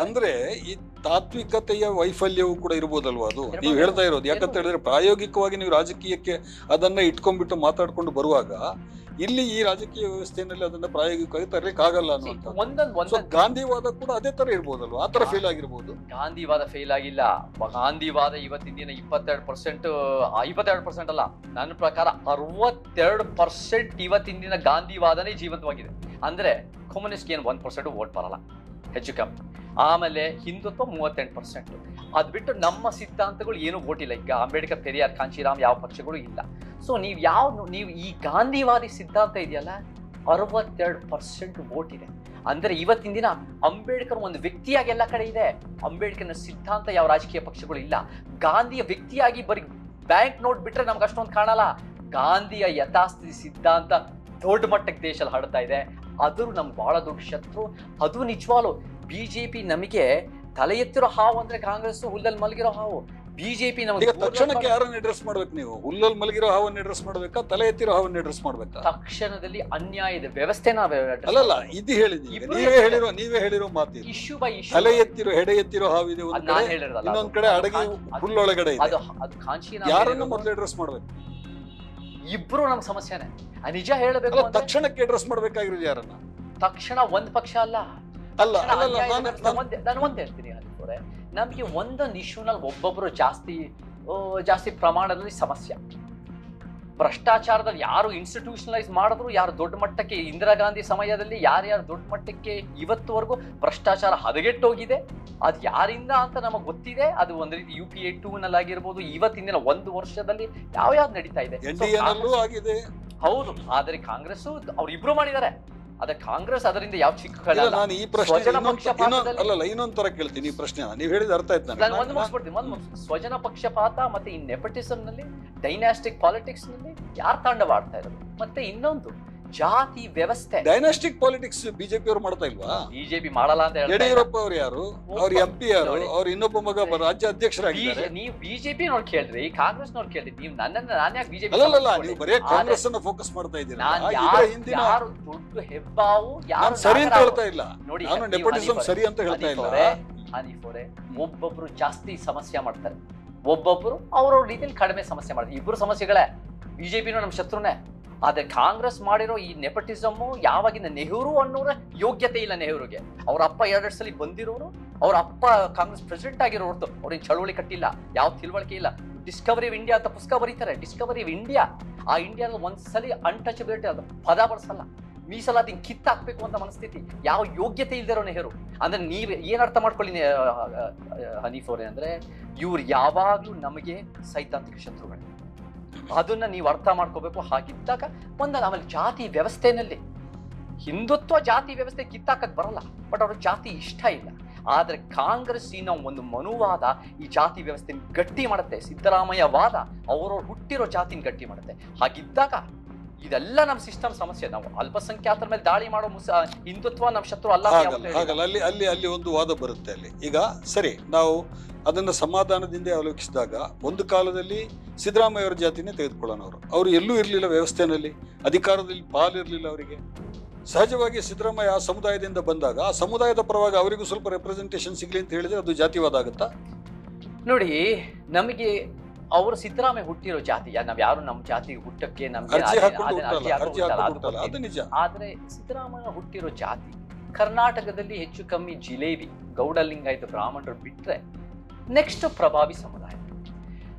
ಅಂದ್ರೆ ಈ ತಾತ್ವಿಕತೆಯ ವೈಫಲ್ಯವು ಕೂಡ ಇರ್ಬೋದಲ್ವಾ ಅದು. ನೀವು ಹೇಳ್ತಾ ಇರೋದು. ಯಾಕಂತ ಹೇಳಿದ್ರೆ ಪ್ರಾಯೋಗಿಕವಾಗಿ ನೀವು ರಾಜಕೀಯಕ್ಕೆ ಅದನ್ನ ಇಟ್ಕೊಂಡ್ಬಿಟ್ಟು ಮಾತಾಡ್ಕೊಂಡು ಬರುವಾಗ ಇಲ್ಲಿ ಈ ರಾಜಕೀಯ ವ್ಯವಸ್ಥೆಯಲ್ಲಿ ಅದನ್ನ ಪ್ರಾಯೋಗಿಕವಾಗಿ ತರಲಿಕ್ಕೆ ಆಗಲ್ಲ ಅನ್ನುವಂತ ಗಾಂಧಿವಾದ ಕೂಡ ಅದೇ ತರ ಇರ್ಬೋದಲ್ವಾ? ಆ ತರ ಫೇಲ್ ಆಗಿರ್ಬೋದು. ಗಾಂಧಿವಾದ ಫೇಲ್ ಆಗಿಲ್ಲ. ಗಾಂಧಿವಾದ ಇವತ್ತಿನ ದಿನ ಇಪ್ಪತ್ತೆರಡು ಪರ್ಸೆಂಟ್ ಇಪ್ಪತ್ತೆರಡು ಪರ್ಸೆಂಟ್ ಅಲ್ಲ. ನನ್ನ ಪ್ರಕಾರ ಅರವತ್ತೆರಡು ಪರ್ಸೆಂಟ್ ಇವತ್ತಿನ ದಿನ ಗಾಂಧಿವಾದನೇ ಜೀವಂತವಾಗಿದೆ. ಅಂದ್ರೆ ಕಮ್ಯುನಿಸ್ಟ್ ಏನು ಒಂದ್ ಪರ್ಸೆಂಟ್ ಓಟ್ ಬರಲ್ಲ. ಹೆಚ್ಚು ಕಮ್ಮಿ. ಆಮೇಲೆ ಹಿಂದುತ್ವ ಮೂವತ್ತೆಂಟು ಪರ್ಸೆಂಟ್ ಅದ್ ಬಿಟ್ಟು ನಮ್ಮ ಸಿದ್ಧಾಂತಗಳು ಏನು ಓಟಿಲ್ಲ ಈಗ ಅಂಬೇಡ್ಕರ್, ಪೆರಿಯಾರ್ ಕಾಂಚಿರಾಮ್ ಯಾವ ಪಕ್ಷಗಳು ಇಲ್ಲ. ಸೊ ನೀವು ಯಾವ ನೀವು ಈ ಗಾಂಧಿವಾದಿ ಸಿದ್ಧಾಂತ ಇದೆಯಲ್ಲ? ಅರವತ್ತೆರಡು ಪರ್ಸೆಂಟ್ ಓಟ್ ಇದೆ. ಅಂದ್ರೆ ಇವತ್ತಿನ ದಿನ ಅಂಬೇಡ್ಕರ್ ಒಂದು ವ್ಯಕ್ತಿಯಾಗಿ ಎಲ್ಲ ಕಡೆ ಇದೆ. ಅಂಬೇಡ್ಕರ್ನ ಸಿದ್ಧಾಂತ ಯಾವ ರಾಜಕೀಯ ಪಕ್ಷಗಳು ಇಲ್ಲ. ಗಾಂಧಿಯ ವ್ಯಕ್ತಿಯಾಗಿ ಬರೀ ಬ್ಯಾಂಕ್ ನೋಟ್ ಬಿಟ್ರೆ ನಮ್ಗೆ ಅಷ್ಟೊಂದು ಕಾಣಲ್ಲ. ಗಾಂಧಿಯ ಯಥಾಸ್ಥಿತಿ ಸಿದ್ಧಾಂತ ದೊಡ್ಡ ಮಟ್ಟಕ್ಕೆ ದೇಶದಲ್ಲಿ ಹರಡ್ತಾ ಇದೆ. ಅದು ನಮ್ಗೆ ಬಹಳ ದೊಡ್ಡ ಶತ್ರು. ಅದು ನಿಜವಾಲು ಬಿಜೆಪಿ ನಮಗೆ ತಲೆ ಎತ್ತಿರೋ ಹಾವು ಅಂದ್ರೆ ಕಾಂಗ್ರೆಸ್ ಹುಲ್ಲಲ್ಲಿ ಮಲಗಿರೋ ಹಾವು. ಬಿಜೆಪಿ ಈಗ ತಕ್ಷಣಕ್ಕೆ ಯಾರನ್ನ ಅಡ್ರೆಸ್ ಮಾಡ್ಬೇಕು ನೀವು? ಹುಲ್ಲಲ್ಲಿ ಮಲಗಿರೋ ಹಾವನ್ನ ಅಡ್ರೆಸ್ ಮಾಡ್ಬೇಕಾ? ತಲೆ ಎತ್ತಿರೋ ಹಾವನ್ನ ಅಡ್ರೆಸ್ ಮಾಡ್ಬೇಕಾ? ತಕ್ಷಣದಲ್ಲಿ ಅನ್ಯಾಯದ ವ್ಯವಸ್ಥೆ ಅಲ್ಲ ಅಲ್ಲಲ್ಲ ಇದು ಇಬ್ರು ನೀವೇ ಹೇಳಿರೋ ನೀವೇ ಹೇಳಿರೋ ಮಾತು ಇಶ್ಯೂ ಬೈ ಇಶ್ಯೂ ತಲೆ ಎತ್ತಿರೋ ಹೆಡೆ ಎತ್ತಿರೋ ಹಾವಿದೆ ಒಂದ್ ನಾನ್ ಕಡೆ ಇನ್ನೊಂದ್ ಕಡೆ ಅಡಗಿ ಹುಲ್ಲೊಳಗಡೆ ಇದೆ. ಅದು ಅದು ಕಾಂಚೀನ ಯಾರನ್ನ ಮೊದಲು ಅಡ್ರೆಸ್ ಮಾಡ್ಬೇಕು? ಇಬ್ರು ನಮ್ ಸಮಸ್ಯೆನೆ. ನಿಜ ಹೇಳಬೇಕು ತಕ್ಷಣಕ್ಕೆ ಅಡ್ರೆಸ್ ಮಾಡ್ಬೇಕಾಗಿರೋದು ಯಾರನ್ನ? ತಕ್ಷಣ ಒಂದ್ ಪಕ್ಷ ಅಲ್ಲ. ಅಲ್ಲ ನಾನು ಒಂದೇ- ಹೇಳ್ತೀನಿ ನಮ್ಗೆ ಒಂದೊಂದು ಇಶ್ಯೂನಲ್ಲಿ ಒಬ್ಬೊಬ್ಬರು ಜಾಸ್ತಿ ಜಾಸ್ತಿ ಪ್ರಮಾಣದಲ್ಲಿ ಸಮಸ್ಯೆ. ಭ್ರಷ್ಟಾಚಾರದಲ್ಲಿ ಯಾರು ಇನ್ಸ್ಟಿಟ್ಯೂಷನಲೈಸ್ ಮಾಡಿದ್ರು ಯಾರು ದೊಡ್ಡ ಮಟ್ಟಕ್ಕೆ ಇಂದಿರಾ ಗಾಂಧಿ ಸಮಯದಲ್ಲಿ ಯಾರ್ಯಾರು ದೊಡ್ಡ ಮಟ್ಟಕ್ಕೆ ಇವತ್ತುವರೆಗೂ ಭ್ರಷ್ಟಾಚಾರ ಹದಗೆಟ್ಟೋಗಿದೆ? ಅದು ಯಾರಿಂದ ಅಂತ ನಮಗೆ ಗೊತ್ತಿದೆ. ಅದು ಒಂದು ರೀತಿ ಯು ಪಿ ಎ ಟೂ ನಲ್ಲಿ ಆಗಿರ್ಬೋದು ಇವತ್ತಿನ ಒಂದು ವರ್ಷದಲ್ಲಿ ಯಾವ ಯಾವ್ದು ನಡೀತಾ ಇದೆ? ಹೌದು ಆದರೆ ಕಾಂಗ್ರೆಸ್ ಅವ್ರು ಇಬ್ರು ಮಾಡಿದ್ದಾರೆ. ಅದೇ ಕಾಂಗ್ರೆಸ್ ಅದರಿಂದ ಯಾವ ಚಿಕ್ಕ ನಾನು ಈ ಪ್ರಶ್ನೆ ಅಲ್ಲ ಇನ್ನೊಂದ್- ಪಕ್ಷಪಾತದಲ್ಲಿ- ಅಲ್ಲಲ್ಲ ಇನ್ನೊಂದ್ ತರ ಕೇಳ್ತೀನಿ ಈ ಪ್ರಶ್ನೆ ನೀವು ಹೇಳಿದ ಅರ್ಥ ಆಯ್ತು ನಾನು ಒಂದು ಮುಗಿಸ್ಬಿಡ್ತೀನಿ ಒಂದು ಸ್ವಜನ ಪಕ್ಷಪಾತ ಮತ್ತೆ ಈ ನೆಪಟಿಸಮ್ನಲ್ಲಿ ಡೈನಾಸ್ಟಿಕ್ ಪಾಲಿಟಿಕ್ಸ್ನಲ್ಲಿ ಯಾರು ತಾಂಡವಾಡ್ತಾ ಇರೋದು? ಮತ್ತೆ ಇನ್ನೊಂದು. ಜಾತಿ ವ್ಯವಸ್ಥೆ. ಡೈನಾಸ್ಟಿಕ್ ಪಾಲಿಟಿಕ್ಸ್ ಬಿಜೆಪಿ ಅವರು ಮಾಡ್ತಾ ಇಲ್ವಾ? ಬಿಜೆಪಿ ಮಾಡಲ್ಲ ಅಂತ. ಯಡಿಯೂರಪ್ಪ ಅವರು ಯಾರು? ಅವ್ರ ಎಂ ಪಿ ಯಾರು? ಅವ್ರ ಇನ್ನೊಬ್ಬ ಮಗ ರಾಜ್ಯ ಅಧ್ಯಕ್ಷರಾಗಿದ್ದಾರೆ. BJ ನೀವು ಬಿಜೆಪಿ ನೋಡ್ ಕೇಳ್ರಿ ಕಾಂಗ್ರೆಸ್ ನೋಡ್ ಕೇಳ್ರಿ ನೀವು ನನ್ನನ್ನ ನಾನು ಯಾಕೆ ಬಿಜೆಪಿ ಅಲ್ಲ ನೀವು ಬರೀ ಕಾಂಗ್ರೆಸ್ ಅನ್ನು ಫೋಕಸ್ ಮಾಡ್ತಾ ಇದ್ದೀರಾ ನಾನು ಇದರ ಯಾರು ಹಿಂದಿನ ಯಾರು ದೊಡ್ಡ ಹೆಬ್ಬಾವು ಯಾರು ಸರಿ ಅಂತ ಹೇಳ್ತಾ ಇಲ್ಲ. ನೋಡಿ ನಾನು ನೆಪೋಟಿಸಂ ಸರಿ ಅಂತ ಹೇಳ್ತಾ ಇಲ್ಲ. ಹನೀಫ್ ಅವರೇ, ಒಬ್ಬೊಬ್ರು ಜಾಸ್ತಿ ಸಮಸ್ಯೆ ಮಾಡ್ತಾರೆ. ಒಬ್ಬೊಬ್ರು ಅವ್ರವ್ರ ರೀತಿಯಲ್ಲಿ ಕಡಿಮೆ ಸಮಸ್ಯೆ ಮಾಡ್ತಾರೆ. ಇಬ್ರು ಸಮಸ್ಯೆಗಳೇ. ಬಿಜೆಪಿನೂ ನಮ್ಮ ಶತ್ರುನೇ. ಆದ್ರೆ ಕಾಂಗ್ರೆಸ್ ಮಾಡಿರೋ ಈ ನೆಪಟಿಸಮ್ ಯಾವಾಗಿಂದ ನೆಹರು ಅನ್ನೋರ ಯೋಗ್ಯತೆ ಇಲ್ಲ ನೆಹರುಗೆ. ಅವ್ರ ಅಪ್ಪ ಎರಡೆರಡು ಸಲ ಬಂದಿರೋರು, ಅವ್ರ ಅಪ್ಪ ಕಾಂಗ್ರೆಸ್ ಪ್ರೆಸಿಡೆಂಟ್ ಆಗಿರೋ ಹೊರತು ಚಳುವಳಿ ಕಟ್ಟಿಲ್ಲ, ಯಾವ ತಿಳುವಳಿಕೆ ಇಲ್ಲ. ಡಿಸ್ಕವರಿ ಆಫ್ ಇಂಡಿಯಾ ಅಂತ ಪುಸ್ತಕ ಬರೀತಾರೆ ಡಿಸ್ಕವರಿ ಆಫ್ ಇಂಡಿಯಾ ಆ ಇಂಡಿಯಾದಲ್ಲಿ ಒಂದ್ಸಲಿ ಅನ್ಟಚಬಿಲಿಟಿ ಅದು ಪದ ಬಳಸಲ್ಲ ಮೀಸಲಾತಿ ಕಿತ್ತಾಕ್ಬೇಕು ಅಂತ ಮನಸ್ಥಿತಿ. ಯಾವ ಯೋಗ್ಯತೆ ಇಲ್ದಿರೋ ನೆಹರು. ಅಂದ್ರೆ ನೀವು ಏನ್ ಅರ್ಥ ಮಾಡ್ಕೊಳ್ಳಿ ಹನೀಫ್ ಅವರೇ ಅಂದ್ರೆ, ಇವ್ರು ಯಾವಾಗ್ಲೂ ನಮಗೆ ಸೈದ್ಧಾಂತಿಕ ಶತ್ರುಗಳು. ಅದನ್ನ ನೀವು ಅರ್ಥ ಮಾಡ್ಕೋಬೇಕು. ಹಾಗಿದ್ದಾಗ ಒಂದಲ್ಲ ಆಮೇಲೆ ಜಾತಿ ವ್ಯವಸ್ಥೆನಲ್ಲಿ ಹಿಂದುತ್ವ ಜಾತಿ ವ್ಯವಸ್ಥೆ ಕಿತ್ತಾಕಕ್ ಬರಲ್ಲ ಬಟ್ ಅವ್ರ ಜಾತಿ ಇಷ್ಟ ಇಲ್ಲ. ಆದ್ರೆ ಕಾಂಗ್ರೆಸ್ಸಿನ ಒಂದು ಮನುವಾದ ಈ ಜಾತಿ ವ್ಯವಸ್ಥೆ ಗಟ್ಟಿ ಮಾಡುತ್ತೆ ಸಿದ್ದರಾಮಯ್ಯ ವಾದ ಅವರವ್ರು ಹುಟ್ಟಿರೋ ಜಾತಿನ ಗಟ್ಟಿ ಮಾಡುತ್ತೆ. ಹಾಗಿದ್ದಾಗ ಇದೆಲ್ಲ ನಮ್ಮ ಸಿಸ್ಟಮ್ ಸಮಸ್ಯೆ. ನಾವು ಅಲ್ಪಸಂಖ್ಯಾತರ ಮೇಲೆ ದಾಳಿ ಮಾಡೋ ಮುಸ ಹಿಂದುತ್ವ ನಮ್ಮ ಶತ್ರು ಅಲ್ಲ ಹಾಗಲ್ಲ. ಅಲ್ಲಿ ಅಲ್ಲಿ ಅಲ್ಲಿ ಒಂದು ವಾದ ಬರುತ್ತೆ ಅಲ್ಲಿ. ಈಗ ಸರಿ ನಾವು ಅದನ್ನ ಸಮಾಧಾನದಿಂದ ಅವಲೋಕಿಸಿದಾಗ ಒಂದು ಕಾಲದಲ್ಲಿ ಸಿದ್ದರಾಮಯ್ಯವರ ಜಾತಿನೇ ತೆಗೆದುಕೊಳ್ಳೋಣ ಅವರು. ಅವರು ಎಲ್ಲೂ ಇರಲಿಲ್ಲ ವ್ಯವಸ್ಥೆನಲ್ಲಿ ಅಧಿಕಾರದಲ್ಲಿ ಪಾಲಿರಲಿಲ್ಲ ಅವರಿಗೆ. ಸಹಜವಾಗಿ ಸಿದ್ದರಾಮಯ್ಯ ಆ ಸಮುದಾಯದಿಂದ ಬಂದಾಗ ಆ ಸಮುದಾಯದ ಪರವಾಗಿ ಅವರಿಗೂ ಸ್ವಲ್ಪ ರೆಪ್ರೆಸೆಂಟೇಷನ್ ಸಿಗಲಿ ಅಂತ ಹೇಳಿದ್ರೆ ಅದು ಜಾತಿವಾದ ಆಗುತ್ತಾ? ನೋಡಿ ನಮಗೆ ಅವರು ಸಿದ್ದರಾಮಯ್ಯ ಹುಟ್ಟಿರೋ ಜಾತಿ ನಾವು ಯಾರು ನಮ್ಮ ಜಾತಿ ಹುಟ್ಟಕ್ಕೆ ನಮ್ಗೆ ಆದ್ರೆ ಸಿದ್ದರಾಮಯ್ಯ ಹುಟ್ಟಿರೋ ಜಾತಿ ಕರ್ನಾಟಕದಲ್ಲಿ ಹೆಚ್ಚು ಕಮ್ಮಿ ಜಿಲೇಬಿ ಗೌಡ ಲಿಂಗಾಯತ ಬ್ರಾಹ್ಮಣರು ಬಿಟ್ರೆ ನೆಕ್ಸ್ಟ್ ಪ್ರಭಾವಿ ಸಮುದಾಯ.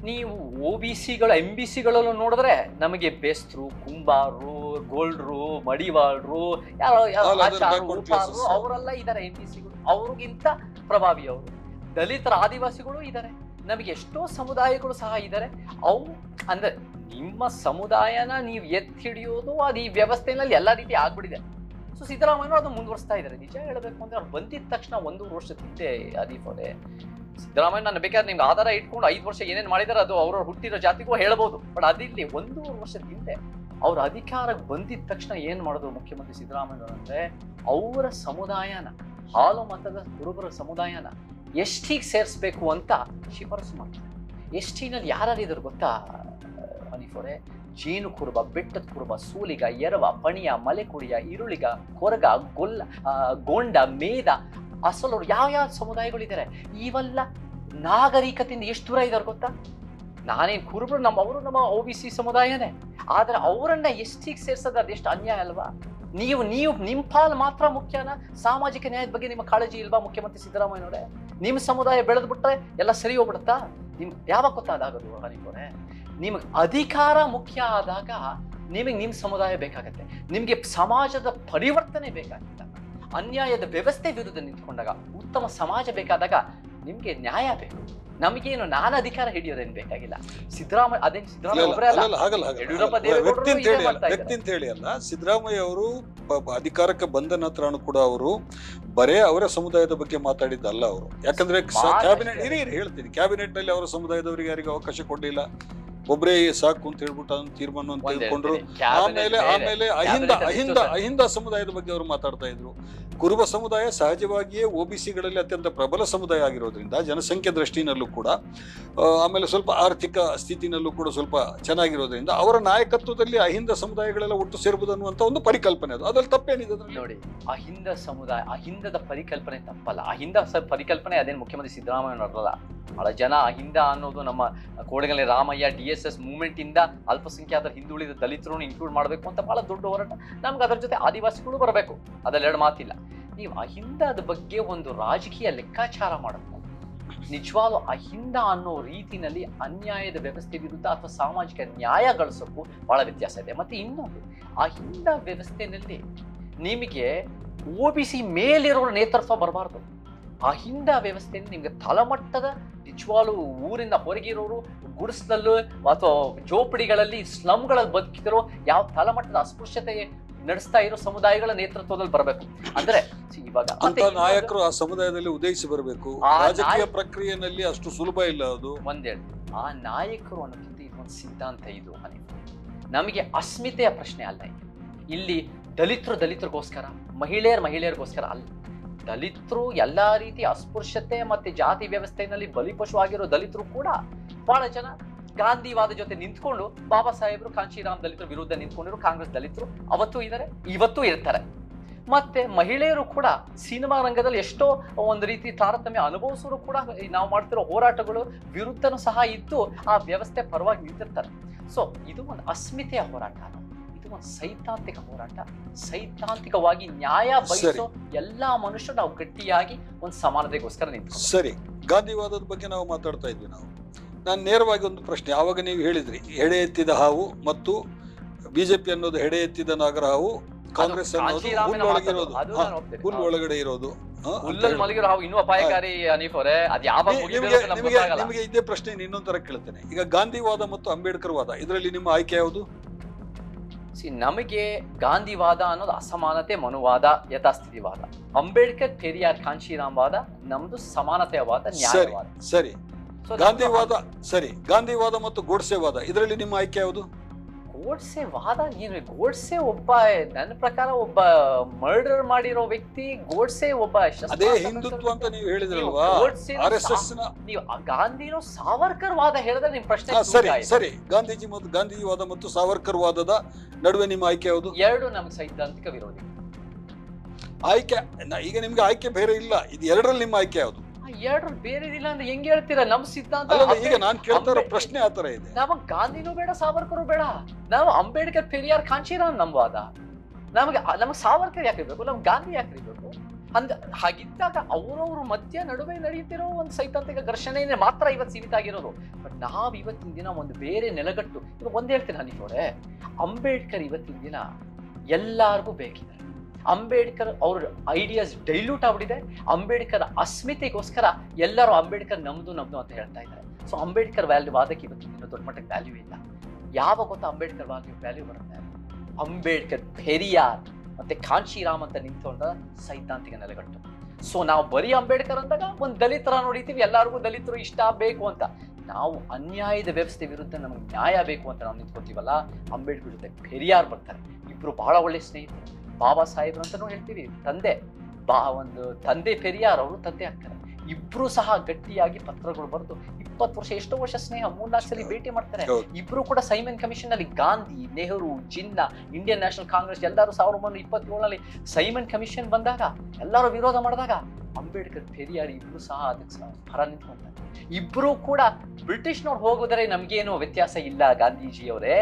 ನೀವು ಒ ಬಿ ಸಿಗಳು ಎಂ ಬಿ ಸಿಗಳಲ್ಲೂ ನೋಡಿದ್ರೆ ನಮಗೆ ಬೆಸ್ತರು ಕುಂಬಾರರು ಗೋಲ್ಡ್ರು ಮಡಿವಾಳ್ರು ಯಾರು ಆಚಾರ್ರು, ಉಪಾರರು, ಅವರೆಲ್ಲ ಇದ್ದಾರೆ ಎಂ ಬಿ ಸಿಗಳು ಅವ್ರಿಗಿಂತ ಪ್ರಭಾವಿ ಅವರು. ದಲಿತರ ಆದಿವಾಸಿಗಳು ಇದ್ದಾರೆ. ನಮಗೆ ಎಷ್ಟೋ ಸಮುದಾಯಗಳು ಸಹ ಇದ್ದಾರೆ. ಅವು ಅಂದ್ರೆ ನಿಮ್ಮ ಸಮುದಾಯನ ನೀವು ಎತ್ತಿ ಹಿಡಿಯೋದು ಅದು ಈ ವ್ಯವಸ್ಥೆನಲ್ಲಿ ಎಲ್ಲ ರೀತಿ ಆಗ್ಬಿಟ್ಟಿದೆ. ಸೊ ಸಿದ್ದರಾಮಯ್ಯ ಅದು ಮುಂದುವರಿಸ್ತಾ ಇದ್ದಾರೆ. ನಿಜ ಹೇಳಬೇಕು ಅಂದ್ರೆ ಅವ್ರು ಬಂದಿದ್ದ ತಕ್ಷಣ ಒಂದೂವರೆ ವರ್ಷದ ಹಿಂದೆ ಅದೀಫೋದೆ ಸಿದ್ದರಾಮಯ್ಯ ಬೇಕಾದ್ರೆ ನಿಮ್ಗೆ ಆಧಾರ ಇಟ್ಕೊಂಡು ಐದು ವರ್ಷ ಏನೇನು ಮಾಡಿದಾರೆ ಅದು ಅವ್ರವ್ರು ಹುಟ್ಟಿರೋ ಜಾತಿಗೂ ಹೇಳ್ಬೋದು. ಬಟ್ ಅದಿಲ್ಲಿ ಒಂದೂವರೆ ವರ್ಷದ ಹಿಂದೆ ಅವ್ರ ಅಧಿಕಾರಕ್ಕೆ ಬಂದಿದ ತಕ್ಷಣ ಏನು ಮಾಡಿದ್ರು ಮುಖ್ಯಮಂತ್ರಿ ಸಿದ್ದರಾಮಯ್ಯ ಅಂದ್ರೆ ಅವರ ಸಮುದಾಯನ, ಹಾಲು ಮತದ ಕುರುಬರ ಸಮುದಾಯನ ಎಷ್ಟಿಗೆ ಸೇರಿಸ್ಬೇಕು ಅಂತ ಶಿಫಾರಸು ಮಾಡ್ತಾರೆ. ಎಷ್ಟಿನಲ್ಲಿ ಯಾರು ಇದ್ರು ಗೊತ್ತಾ ಹನೀಫೋರೆ ಜೇನು ಕುರುಬ, ಬೆಟ್ಟದ ಕುರುಬ, ಸೂಲಿಗ, ಎರವ, ಪಣಿಯ ಮಲೆಕುಡಿಯ ಇರುಳಿಗ ಕೊರಗ, ಗೊಲ್ಲ ಗೋಂಡ, ಮೇದ ಅಸಲರು ಯಾವ ಯಾವ ಸಮುದಾಯಗಳಿದ್ದಾರೆ? ಇವೆಲ್ಲ ನಾಗರಿಕತೆಯಿಂದ ಎಷ್ಟು ದೂರ ಇದ್ದಾರೆ ಗೊತ್ತಾ? ನಾನೇನ್ ಕುರುಬರು ನಮ್ಮ, ಅವರು ನಮ್ಮ ಒ ಬಿ ಸಿ ಸಮುದಾಯನೇ. ಆದ್ರೆ ಅವರನ್ನ ಎಷ್ಟಿಗೆ ಸೇರ್ಸೋದು ಎಷ್ಟು ಅನ್ಯಾಯ ಅಲ್ವಾ? ನೀವು ನೀವು ನಿಮ್ಮ ಪಾಲ್ ಮಾತ್ರ ಮುಖ್ಯನ? ಸಾಮಾಜಿಕ ನ್ಯಾಯದ ಬಗ್ಗೆ ನಿಮ್ಮ ಕಾಳಜಿ ಇಲ್ವಾ ಮುಖ್ಯಮಂತ್ರಿ ಸಿದ್ದರಾಮಯ್ಯನವರೇ? ನಿಮ್ಮ ಸಮುದಾಯ ಬೆಳೆದು ಬಿಟ್ರೆ ಎಲ್ಲ ಸರಿ ಹೋಗ್ಬಿಡುತ್ತಾ? ನಿಮ್, ಯಾವಾಗ ಗೊತ್ತಾದಾಗದು ಹನಿಕೋರೆ ನಿಮಗೆ ಅಧಿಕಾರ ಮುಖ್ಯ ಆದಾಗ ನಿಮಗೆ ನಿಮ್ಮ ಸಮುದಾಯ ಬೇಕಾಗತ್ತೆ. ನಿಮಗೆ ಸಮಾಜದ ಪರಿವರ್ತನೆ ಬೇಕಾಗಿಲ್ಲ ಅನ್ಯಾಯದ ವ್ಯವಸ್ಥೆ ವಿರುದ್ಧ ನಿಂತ್ಕೊಂಡಾಗ ಉತ್ತಮ ಸಮಾಜ ಬೇಕಾದಾಗ ನಿಮ್ಗೆ ನ್ಯಾಯ ಬೇಕು. ನಮಗೇನು ನಾನು ಅಧಿಕಾರ ಹಿಡಿಯೋದೇನು ಬೇಕಾಗಿಲ್ಲ. ಸಿದ್ದರಾಮಯ್ಯ ಅದೇನು ಸಿದ್ದರಾಮಯ್ಯ ವ್ಯಕ್ತಿ ಅಂತ ಹೇಳಿ ಅಲ್ಲ ವ್ಯಕ್ತಿ ಅಂತ ಹೇಳಿ ಅಲ್ಲ ಸಿದ್ದರಾಮಯ್ಯ ಅವರು ಅಧಿಕಾರಕ್ಕೆ ಬಂದ ನಂತರ ಕೂಡ ಅವರು ಬರೇ ಅವರ ಸಮುದಾಯದ ಬಗ್ಗೆ ಮಾತಾಡಿದ್ದಲ್ಲ ಅವರು. ಯಾಕಂದ್ರೆ ಕ್ಯಾಬಿನೆಟ್ ಇರಿ, ಹೇಳ್ತೀನಿ. ಕ್ಯಾಬಿನೆಟ್ನಲ್ಲಿ ಅವರ ಸಮುದಾಯದವರಿಗೆ ಯಾರಿಗೂ ಅವಕಾಶ ಕೊಡ್ಲಿಲ್ಲ. ಒಬ್ಬರೇ ಸಾಕು ಅಂತ ಹೇಳ್ಬಿಟ್ಟು ಅದನ್ನ ತೀರ್ಮಾನ ಅಂತ ಒಂದೇ ತೆಗೆದುಕೊಂಡ್ರು ಆಮೇಲೆ ಆಮೇಲೆ ಅಹಿಂದ ಅಹಿಂದ ಅಹಿಂದ ಸಮುದಾಯದ ಬಗ್ಗೆ ಅವರು ಮಾತಾಡ್ತಾ ಇದ್ರು. ಕುರುಬ ಸಮುದಾಯ ಸಹಜವಾಗಿಯೇ ಗಳಲ್ಲಿ ಅತ್ಯಂತ ಪ್ರಬಲ ಸಮುದಾಯ ಆಗಿರೋದ್ರಿಂದ ಜನಸಂಖ್ಯೆ ದೃಷ್ಟಿನಲ್ಲೂ ಕೂಡ ಆಮೇಲೆ ಸ್ವಲ್ಪ ಆರ್ಥಿಕ ಸ್ಥಿತಿನಲ್ಲೂ ಕೂಡ ಸ್ವಲ್ಪ ಚೆನ್ನಾಗಿರೋದ್ರಿಂದ ಅವರ ನಾಯಕತ್ವದಲ್ಲಿ ಅಹಿಂದ ಸಮುದಾಯಗಳೆಲ್ಲ ಒಟ್ಟು ಸೇರ್ಬೋದು ಅನ್ನುವಂತ ಒಂದು ಪರಿಕಲ್ಪನೆ ಅದು. ಅದ್ರಲ್ಲಿ ತಪ್ಪೇನಿದೆ ನೋಡಿ ಅಹಿಂದ ಸಮುದಾಯ ಅಹಿಂದದ ಪರಿಕಲ್ಪನೆ ತಪ್ಪಲ್ಲ. ಅಹಿಂದ ಪರಿಕಲ್ಪನೆ ಅದೇನು ಮುಖ್ಯಮಂತ್ರಿ ಸಿದ್ದರಾಮಯ್ಯನವರಲ್ಲ ಬಹಳ ಜನ ಅಹಿಂದ ಅನ್ನೋದು ನಮ್ಮ Kodagalli Ramaiah, D S S movement ಇಂದ ಅಲ್ಪಸಂಖ್ಯಾತರ ಹಿಂದುಳಿದ ದಲಿತರನ್ನು ಇನ್ಕ್ಲೂಡ್ ಮಾಡಬೇಕು ಅಂತ ಬಹಳ ದೊಡ್ಡ ಹೋರಾಟ. ನಮ್ಗೆ ಅದರ ಜೊತೆ ಆದಿವಾಸಿಗಳು ಬರಬೇಕು. ಅದ್ರಲ್ಲಿ ಎರಡು ಮಾತಿಲ್ಲ. ನೀವು ಅಹಿಂದದ ಬಗ್ಗೆ ಒಂದು ರಾಜಕೀಯ ಲೆಕ್ಕಾಚಾರ ಮಾಡಬೇಕು. ನಿಜವಾಗ್ಲೂ ಅಹಿಂದ ಅನ್ನೋ ರೀತಿನಲ್ಲಿ ಅನ್ಯಾಯದ ವ್ಯವಸ್ಥೆ ವಿರುದ್ಧ ಅಥವಾ ಸಾಮಾಜಿಕ ನ್ಯಾಯ ಗಳಿಸೋಕ್ಕೂ ಬಹಳ ವ್ಯತ್ಯಾಸ ಇದೆ. ಮತ್ತೆ ಇನ್ನೊಂದು, ಅಹಿಂದ ವ್ಯವಸ್ಥೆನಲ್ಲಿ ನಿಮಗೆ ಒ ಬಿ ಸಿ ಮೇಲಿರೋ ನೇತೃತ್ವ ಬರಬಾರ್ದು. ಅಹಿಂದ ವ್ಯವಸ್ಥೆಯಿಂದ ನಿಮಗೆ ತಳಮಟ್ಟದ ನಿಜವಾಲು ಊರಿಂದ ಹೊರಗಿರೋರು ಗುಡಿಸ್ನಲ್ಲೂ ಅಥವಾ ಜೋಪಡಿಗಳಲ್ಲಿ ಸ್ಲಮ್ಗಳಲ್ಲಿ ಬದುಕಿದ್ರು ಯಾವ ತಳಮಟ್ಟದ ಅಸ್ಪೃಶ್ಯತೆ ನಡೆಸ್ತಾ ಇರೋ ಸಮುದಾಯಗಳ ನೇತೃತ್ವದಲ್ಲಿ ಬರಬೇಕು. ಅಂದ್ರೆ ಇವಾಗ ಅಂತ ನಾಯಕರು ಆ ಸಮುದಾಯದಲ್ಲಿ ಉದಯಿಸಿ ಬರಬೇಕು. ರಾಜಕೀಯ ಪ್ರಕ್ರಿಯೆನಲ್ಲಿ ಅಷ್ಟು ಸುಲಭ ಇಲ್ಲ ಅದು. ಒಂದೇಳು ಆ ನಾಯಕರು ಅನ್ನೋದಕ್ಕಿಂತ ಇದು ಒಂದು ಸಿದ್ಧಾಂತ ಇದು ಅನಿಲ್. ನಮಗೆ ಅಸ್ಮಿತೆಯ ಪ್ರಶ್ನೆ ಅಲ್ಲ ಇಲ್ಲಿ ದಲಿತರು ದಲಿತರಿಗೋಸ್ಕರ ಮಹಿಳೆಯರು ಮಹಿಳೆಯರಿಗೋಸ್ಕರ ಅಲ್ಲ. ದಲಿತರು ಎಲ್ಲ ರೀತಿ ಅಸ್ಪೃಶ್ಯತೆ ಮತ್ತೆ ಜಾತಿ ವ್ಯವಸ್ಥೆಯಲ್ಲಿ ಬಲಿಪಶು ಆಗಿರೋ ದಲಿತರು ಕೂಡ ಬಹಳ ಜನ ಗಾಂಧಿವಾದ ಜೊತೆ ನಿಂತ್ಕೊಂಡು ಬಾಬಾ ಸಾಹೇಬರು, ಕಾಂಚೀರಾಮ್ ದಲಿತರ ವಿರುದ್ಧ ನಿಂತ್ಕೊಂಡಿರೋ ಕಾಂಗ್ರೆಸ್ ದಲಿತರು ಅವತ್ತು ಇದ್ದಾರೆ, ಇವತ್ತು ಇರ್ತಾರೆ ಮತ್ತೆ ಮಹಿಳೆಯರು ಕೂಡ ಸಿನಿಮಾ ರಂಗದಲ್ಲಿ ಎಷ್ಟೋ ಒಂದು ರೀತಿ ತಾರತಮ್ಯ ಅನುಭವಿಸೋರು ಕೂಡ ನಾವು ಮಾಡ್ತಿರೋ ಹೋರಾಟಗಳು ವಿರುದ್ಧನೂ ಸಹ ಇದ್ದು ಆ ವ್ಯವಸ್ಥೆ ಪರವಾಗಿ ನಿಂತಿರ್ತಾರೆ ಸೊ ಇದು ಒಂದು ಅಸ್ಮಿತೆಯ ಹೋರಾಟ. ಇದು ಒಂದು ಸೈದ್ಧಾಂತಿಕ ಹೋರಾಟ ಸೈದ್ಧಾಂತಿಕವಾಗಿ ನ್ಯಾಯ ಬಯಸೋ ಎಲ್ಲಾ ಮನುಷ್ಯರು ನಾವು ಗಟ್ಟಿಯಾಗಿ ಒಂದು ಸಮಾನತೆಗೋಸ್ಕರ ನಿಂತು ಸರಿ. ಗಾಂಧಿವಾದದ ಬಗ್ಗೆ ನಾವು ಮಾತಾಡ್ತಾ ಇದ್ವಿ ನಾವು. ನಾನು ನೇರವಾಗಿ ಒಂದು ಪ್ರಶ್ನೆ ಆವಾಗ ನೀವು ಹೇಳಿದ್ರಿ ಹೆಡೆ ಎತ್ತಿದ ಹಾವು ಮತ್ತು ಬಿಜೆಪಿ ಅನ್ನೋದು ಹೆಡೆ ಎತ್ತಿದ ನಾಗರ ಹಾವು ಕಾಂಗ್ರೆಸ್ ಅನ್ನೋದು ಹುಲ್ ಒಳಗಡೆ ಇರೋದು. ನಿಮಗೆ ಇದೇ ಪ್ರಶ್ನೆ ಇನ್ನೊಂದರ ತರ ಕೇಳ್ತೇನೆ. ಈಗ ಗಾಂಧಿವಾದ ಮತ್ತು ಅಂಬೇಡ್ಕರ್ ವಾದ ಇದರಲ್ಲಿ ನಿಮ್ಮ ಆಯ್ಕೆ ಯಾವುದು? See, ನಮಗೆ ಗಾಂಧಿವಾದ ಅನ್ನೋದು ಅಸಮಾನತೆ ಮನುವಾದ ಯಥಾಸ್ಥಿತಿವಾದ. ಅಂಬೇಡ್ಕರ್ ಪೆರಿಯಾರ್ ಕಾಂಶಿರಾಮ್ ವಾದ ನಮ್ದು ಸಮಾನತೆಯ ವಾದ ನ್ಯಾಯವಾದ. ಸರಿ. ಗಾಂಧಿವಾದ ಸರಿ. ಗಾಂಧಿವಾದ ಮತ್ತು ಗೋಡ್ಸೆವಾದ ಇದರಲ್ಲಿ ನಿಮ್ಮ ಆಯ್ಕೆ ಯಾವುದು? ಗೋಡ್ಸೆ ವಾದ? ಏನು ಗೋಡ್ಸೆ ಒಬ್ಬ ನನ್ನ ಪ್ರಕಾರ ಒಬ್ಬ ಮರ್ಡರ್ ಮಾಡಿರೋ ವ್ಯಕ್ತಿ ಗೋಡ್ಸೆ ಒಬ್ಬ ಅದೇ ಹಿಂದುತ್ವ ಅಂತ ನೀವು ಹೇಳಿದ್ರಲ್ವಾ? ನೀವು ಗಾಂಧಿನೋ ಸಾವರ್ಕರ್ ವಾದ ಹೇಳಿದ್ರೆ ನಿಮ್ ಪ್ರಶ್ನೆ ಸರಿ. ಸರಿ. ಗಾಂಧೀಜಿ ಮತ್ತು ಗಾಂಧಿವಾದ ಮತ್ತು ಸಾವರ್ಕರ್ ವಾದದ ನಡುವೆ ನಿಮ್ಮ ಆಯ್ಕೆ ಯಾವುದು? ಎರಡು ನಮ್ಗೆ ಸೈದ್ಧಾಂತಿಕ ವಿರೋಧಿ. ಆಯ್ಕೆ ಈಗ ನಿಮ್ಗೆ ಆಯ್ಕೆ ಬೇರೆ ಇಲ್ಲ. ಇದು ಎರಡರಲ್ಲಿ ನಿಮ್ಮ ಆಯ್ಕೆ ಯಾವುದು? ಎರಡು ಬೇರೆ ಇಲ್ಲ ಅಂದ್ರೆ ಹೆಂಗ್ ಹೇಳ್ತೀರಾ? ನಮ್ ಸಿದ್ಧಾಂತ ಈಗ ನಾನು ಕೇಳ್ತಾ ಇರೋ ಪ್ರಶ್ನೆ ಆತರ ಇದೆ. ನಮಗ್ ಗಾಂಧಿನೂ ಬೇಡ ಸಾವರ್ಕರು ಬೇಡ. ನಾವು ಅಂಬೇಡ್ಕರ್ ಪೆರಿಯಾರ್ ಕಾಂಚೀರಾಮ್ ನಂಬುವಾದ ವಾದ. ನಮಗೆ ನಮಗ್ ಸಾವರ್ಕರ್ ಯಾಕೆ ಬೇಕು ನಮ್ಗೆ ಗಾಂಧಿ ಯಾಕೆ ಬೇಕು ಅಂದ ಹಾಗಿದ್ದಾಗ ಅವರವ್ರ ಮಧ್ಯ ನಡುವೆ ನಡೆಯುತ್ತಿರೋ ಒಂದು ಸೈದ್ಧಾಂತಿಕ ಘರ್ಷಣೆನೇ ಮಾತ್ರ ಇವತ್ತು ಸೀಮಿತ ಆಗಿರೋದು. ಬಟ್ ನಾವು ಇವತ್ತಿನ ದಿನ ಒಂದು ಬೇರೆ ನೆಲಗಟ್ಟು. ಇವಾಗ ಒಂದ್ ಹೇಳ್ತೀನಿ ನಾನು ಅಂಬೇಡ್ಕರ್ ಇವತ್ತಿನ ದಿನ ಎಲ್ಲಾರ್ಗೂ ಬೇಕಿದೆ. ಅಂಬೇಡ್ಕರ್ ಅವ್ರ ಐಡಿಯಾಸ್ ಡೈಲ್ಯೂಟ್ ಆಗ್ಬಿಟ್ಟಿದೆ. ಅಂಬೇಡ್ಕರ್ ಅಸ್ಮಿತೆಗೋಸ್ಕರ ಎಲ್ಲರೂ ಅಂಬೇಡ್ಕರ್ ನಮ್ದು ನಮ್ದು ಅಂತ ಹೇಳ್ತಾ ಇದ್ದಾರೆ. ಸೊ ಅಂಬೇಡ್ಕರ್ ವ್ಯಾಲ್ಯೂ ವಾದಕ್ಕೆ ಇವತ್ತು ಇನ್ನೂ ದೊಡ್ಡ ಮಟ್ಟಕ್ಕೆ ವ್ಯಾಲ್ಯೂ ಇಲ್ಲ. ಯಾವಾಗ ಗೊತ್ತಾ ಅಂಬೇಡ್ಕರ್ ವ್ಯಾಲ್ಯೂ ವ್ಯಾಲ್ಯೂ ಬರುತ್ತೆ? ಅಂಬೇಡ್ಕರ್ ಪೆರಿಯಾರ್ ಮತ್ತೆ ಕಾಂಶಿರಾಮ್ ಅಂತ ನಿಂತ್ಕೊಂಡ ಸೈದ್ಧಾಂತಿಕ ನೆಲೆಗಟ್ಟು. ಸೊ ನಾವು ಬರೀ ಅಂಬೇಡ್ಕರ್ ಅಂದಾಗ ಒಂದು ದಲಿತರ ನೋಡಿತೀವಿ ಎಲ್ಲರಿಗೂ ದಲಿತರು ಇಷ್ಟ ಬೇಕು ಅಂತ. ನಾವು ಅನ್ಯಾಯದ ವ್ಯವಸ್ಥೆ ವಿರುದ್ಧ ನಮಗೆ ನ್ಯಾಯ ಬೇಕು ಅಂತ ನಾವು ನಿಂತ್ಕೊತೀವಲ್ಲ, ಅಂಬೇಡ್ಕರ್ ಜೊತೆ ಪೆರಿಯಾರ್ ಬರ್ತಾರೆ. ಇಬ್ರು ಬಹಳ ಒಳ್ಳೆ ಸ್ನೇಹಿತರು. ಬಾಬಾ ಸಾಹೇಬ್ರು ಅಂತಾನೂ ಹೇಳ್ತೀವಿ. ತಂದೆ ಬಾ ಒಂದು ತಂದೆ ಪೆರಿಯಾರ್ ಅವರು ತಂದೆ ಆಗ್ತಾರೆ. ಇಬ್ರು ಸಹ ಗಟ್ಟಿಯಾಗಿ ಪತ್ರಗಳು ಬರೆದು ಇಪ್ಪತ್ತು ವರ್ಷ ಎಷ್ಟೋ ವರ್ಷ ಸ್ನೇಹ ಮೂರ್ನಾಲ್ಕು ಸಲ ಭೇಟಿ ಮಾಡ್ತಾರೆ. ಇಬ್ರು ಕೂಡ ಸೈಮನ್ ಕಮಿಷನ್ ಅಲ್ಲಿ ಗಾಂಧಿ ನೆಹರು ಜಿನ್ನಾ ಇಂಡಿಯನ್ ನ್ಯಾಷನಲ್ ಕಾಂಗ್ರೆಸ್ ಎಲ್ಲರೂ ಸಾವಿರದ ಒಂಬೈನೂರ ಇಪ್ಪತ್ತೇಳಲ್ಲಿ ಸೈಮನ್ ಕಮಿಷನ್ ಬಂದಾಗ ಎಲ್ಲರೂ ವಿರೋಧ ಮಾಡಿದಾಗ ಅಂಬೇಡ್ಕರ್ ಪೆರಿಯಾರ್ ಇಬ್ರು ಸಹ ಅದಕ್ಕೆ ಸಹ ಪರ ನಿಂತ್ಕೊಂತಾರೆ ಇಬ್ರು ಕೂಡ ಬ್ರಿಟಿಷ್ನವ್ರು ಹೋಗೋದ್ರೆ ನಮ್ಗೇನು ವ್ಯತ್ಯಾಸ ಇಲ್ಲ ಗಾಂಧೀಜಿಯವರೇ.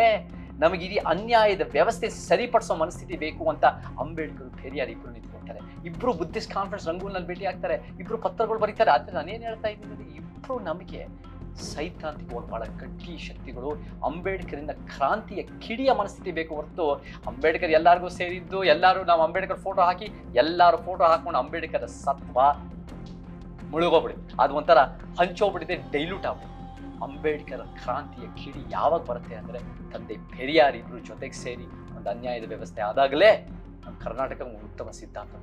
ನಮಗೆ ಇಡೀ ಅನ್ಯಾಯದ ವ್ಯವಸ್ಥೆ ಸರಿಪಡಿಸೋ ಮನಸ್ಥಿತಿ ಬೇಕು ಅಂತ ಅಂಬೇಡ್ಕರ್ ಪೆರಿಯಾರ್ ಇಬ್ಬರು ನಿಂತ್ಕೊಳ್ತಾರೆ. ಇಬ್ಬರು ಬುದ್ಧಿಸ್ಟ್ ಕಾನ್ಫರೆನ್ಸ್ ರಂಗೂನಲ್ಲಿ ಭೇಟಿ ಆಗ್ತಾರೆ. ಇಬ್ಬರು ಪತ್ರಗಳು ಬರೀತಾರೆ. ಆದರೆ ನಾನೇನು ಹೇಳ್ತಾ ಇದ್ದೀನಿ ಇಬ್ಬರು ನಮಗೆ ಸೈದ್ಧಾಂತಿಕವಾಗಿ ಬಹಳ ಗಟ್ಟಿ ಶಕ್ತಿಗಳು. ಅಂಬೇಡ್ಕರಿಂದ ಕ್ರಾಂತಿಯ ಕಿಡಿಯ ಮನಸ್ಥಿತಿ ಬೇಕು ಹೊರತು ಅಂಬೇಡ್ಕರ್ ಎಲ್ಲರಿಗೂ ಸೇರಿದ್ದು, ಎಲ್ಲರೂ ನಾವು ಅಂಬೇಡ್ಕರ್ ಫೋಟೋ ಹಾಕಿ ಎಲ್ಲರೂ ಫೋಟೋ ಹಾಕೊಂಡು ಅಂಬೇಡ್ಕರ್ ಸತ್ವ ಮುಳುಗೋಗ್ಬಿಡಿ ಅದು ಒಂಥರ ಹಂಚೋಗ್ಬಿಟ್ಟಿದೆ ಡೈಲ್ಯೂಟ್ ಆಗ್ಬಿಡಿ ಅಂಬೇಡ್ಕರ್ ಕ್ರಾಂತಿಯ ಕಿಡಿ ಯಾವಾಗ ಬರುತ್ತೆ ಅಂದ್ರೆ ತಂದೆ ಪೆರಿಯಾರ್ ಇಬ್ರು ಜೊತೆಗೆ ಸೇರಿ ಒಂದು ಅನ್ಯಾಯದ ವ್ಯವಸ್ಥೆ ಆದಾಗಲೇ ನಮ್ಮ ಕರ್ನಾಟಕ ಉತ್ತಮ ಸಿದ್ಧಾಂತ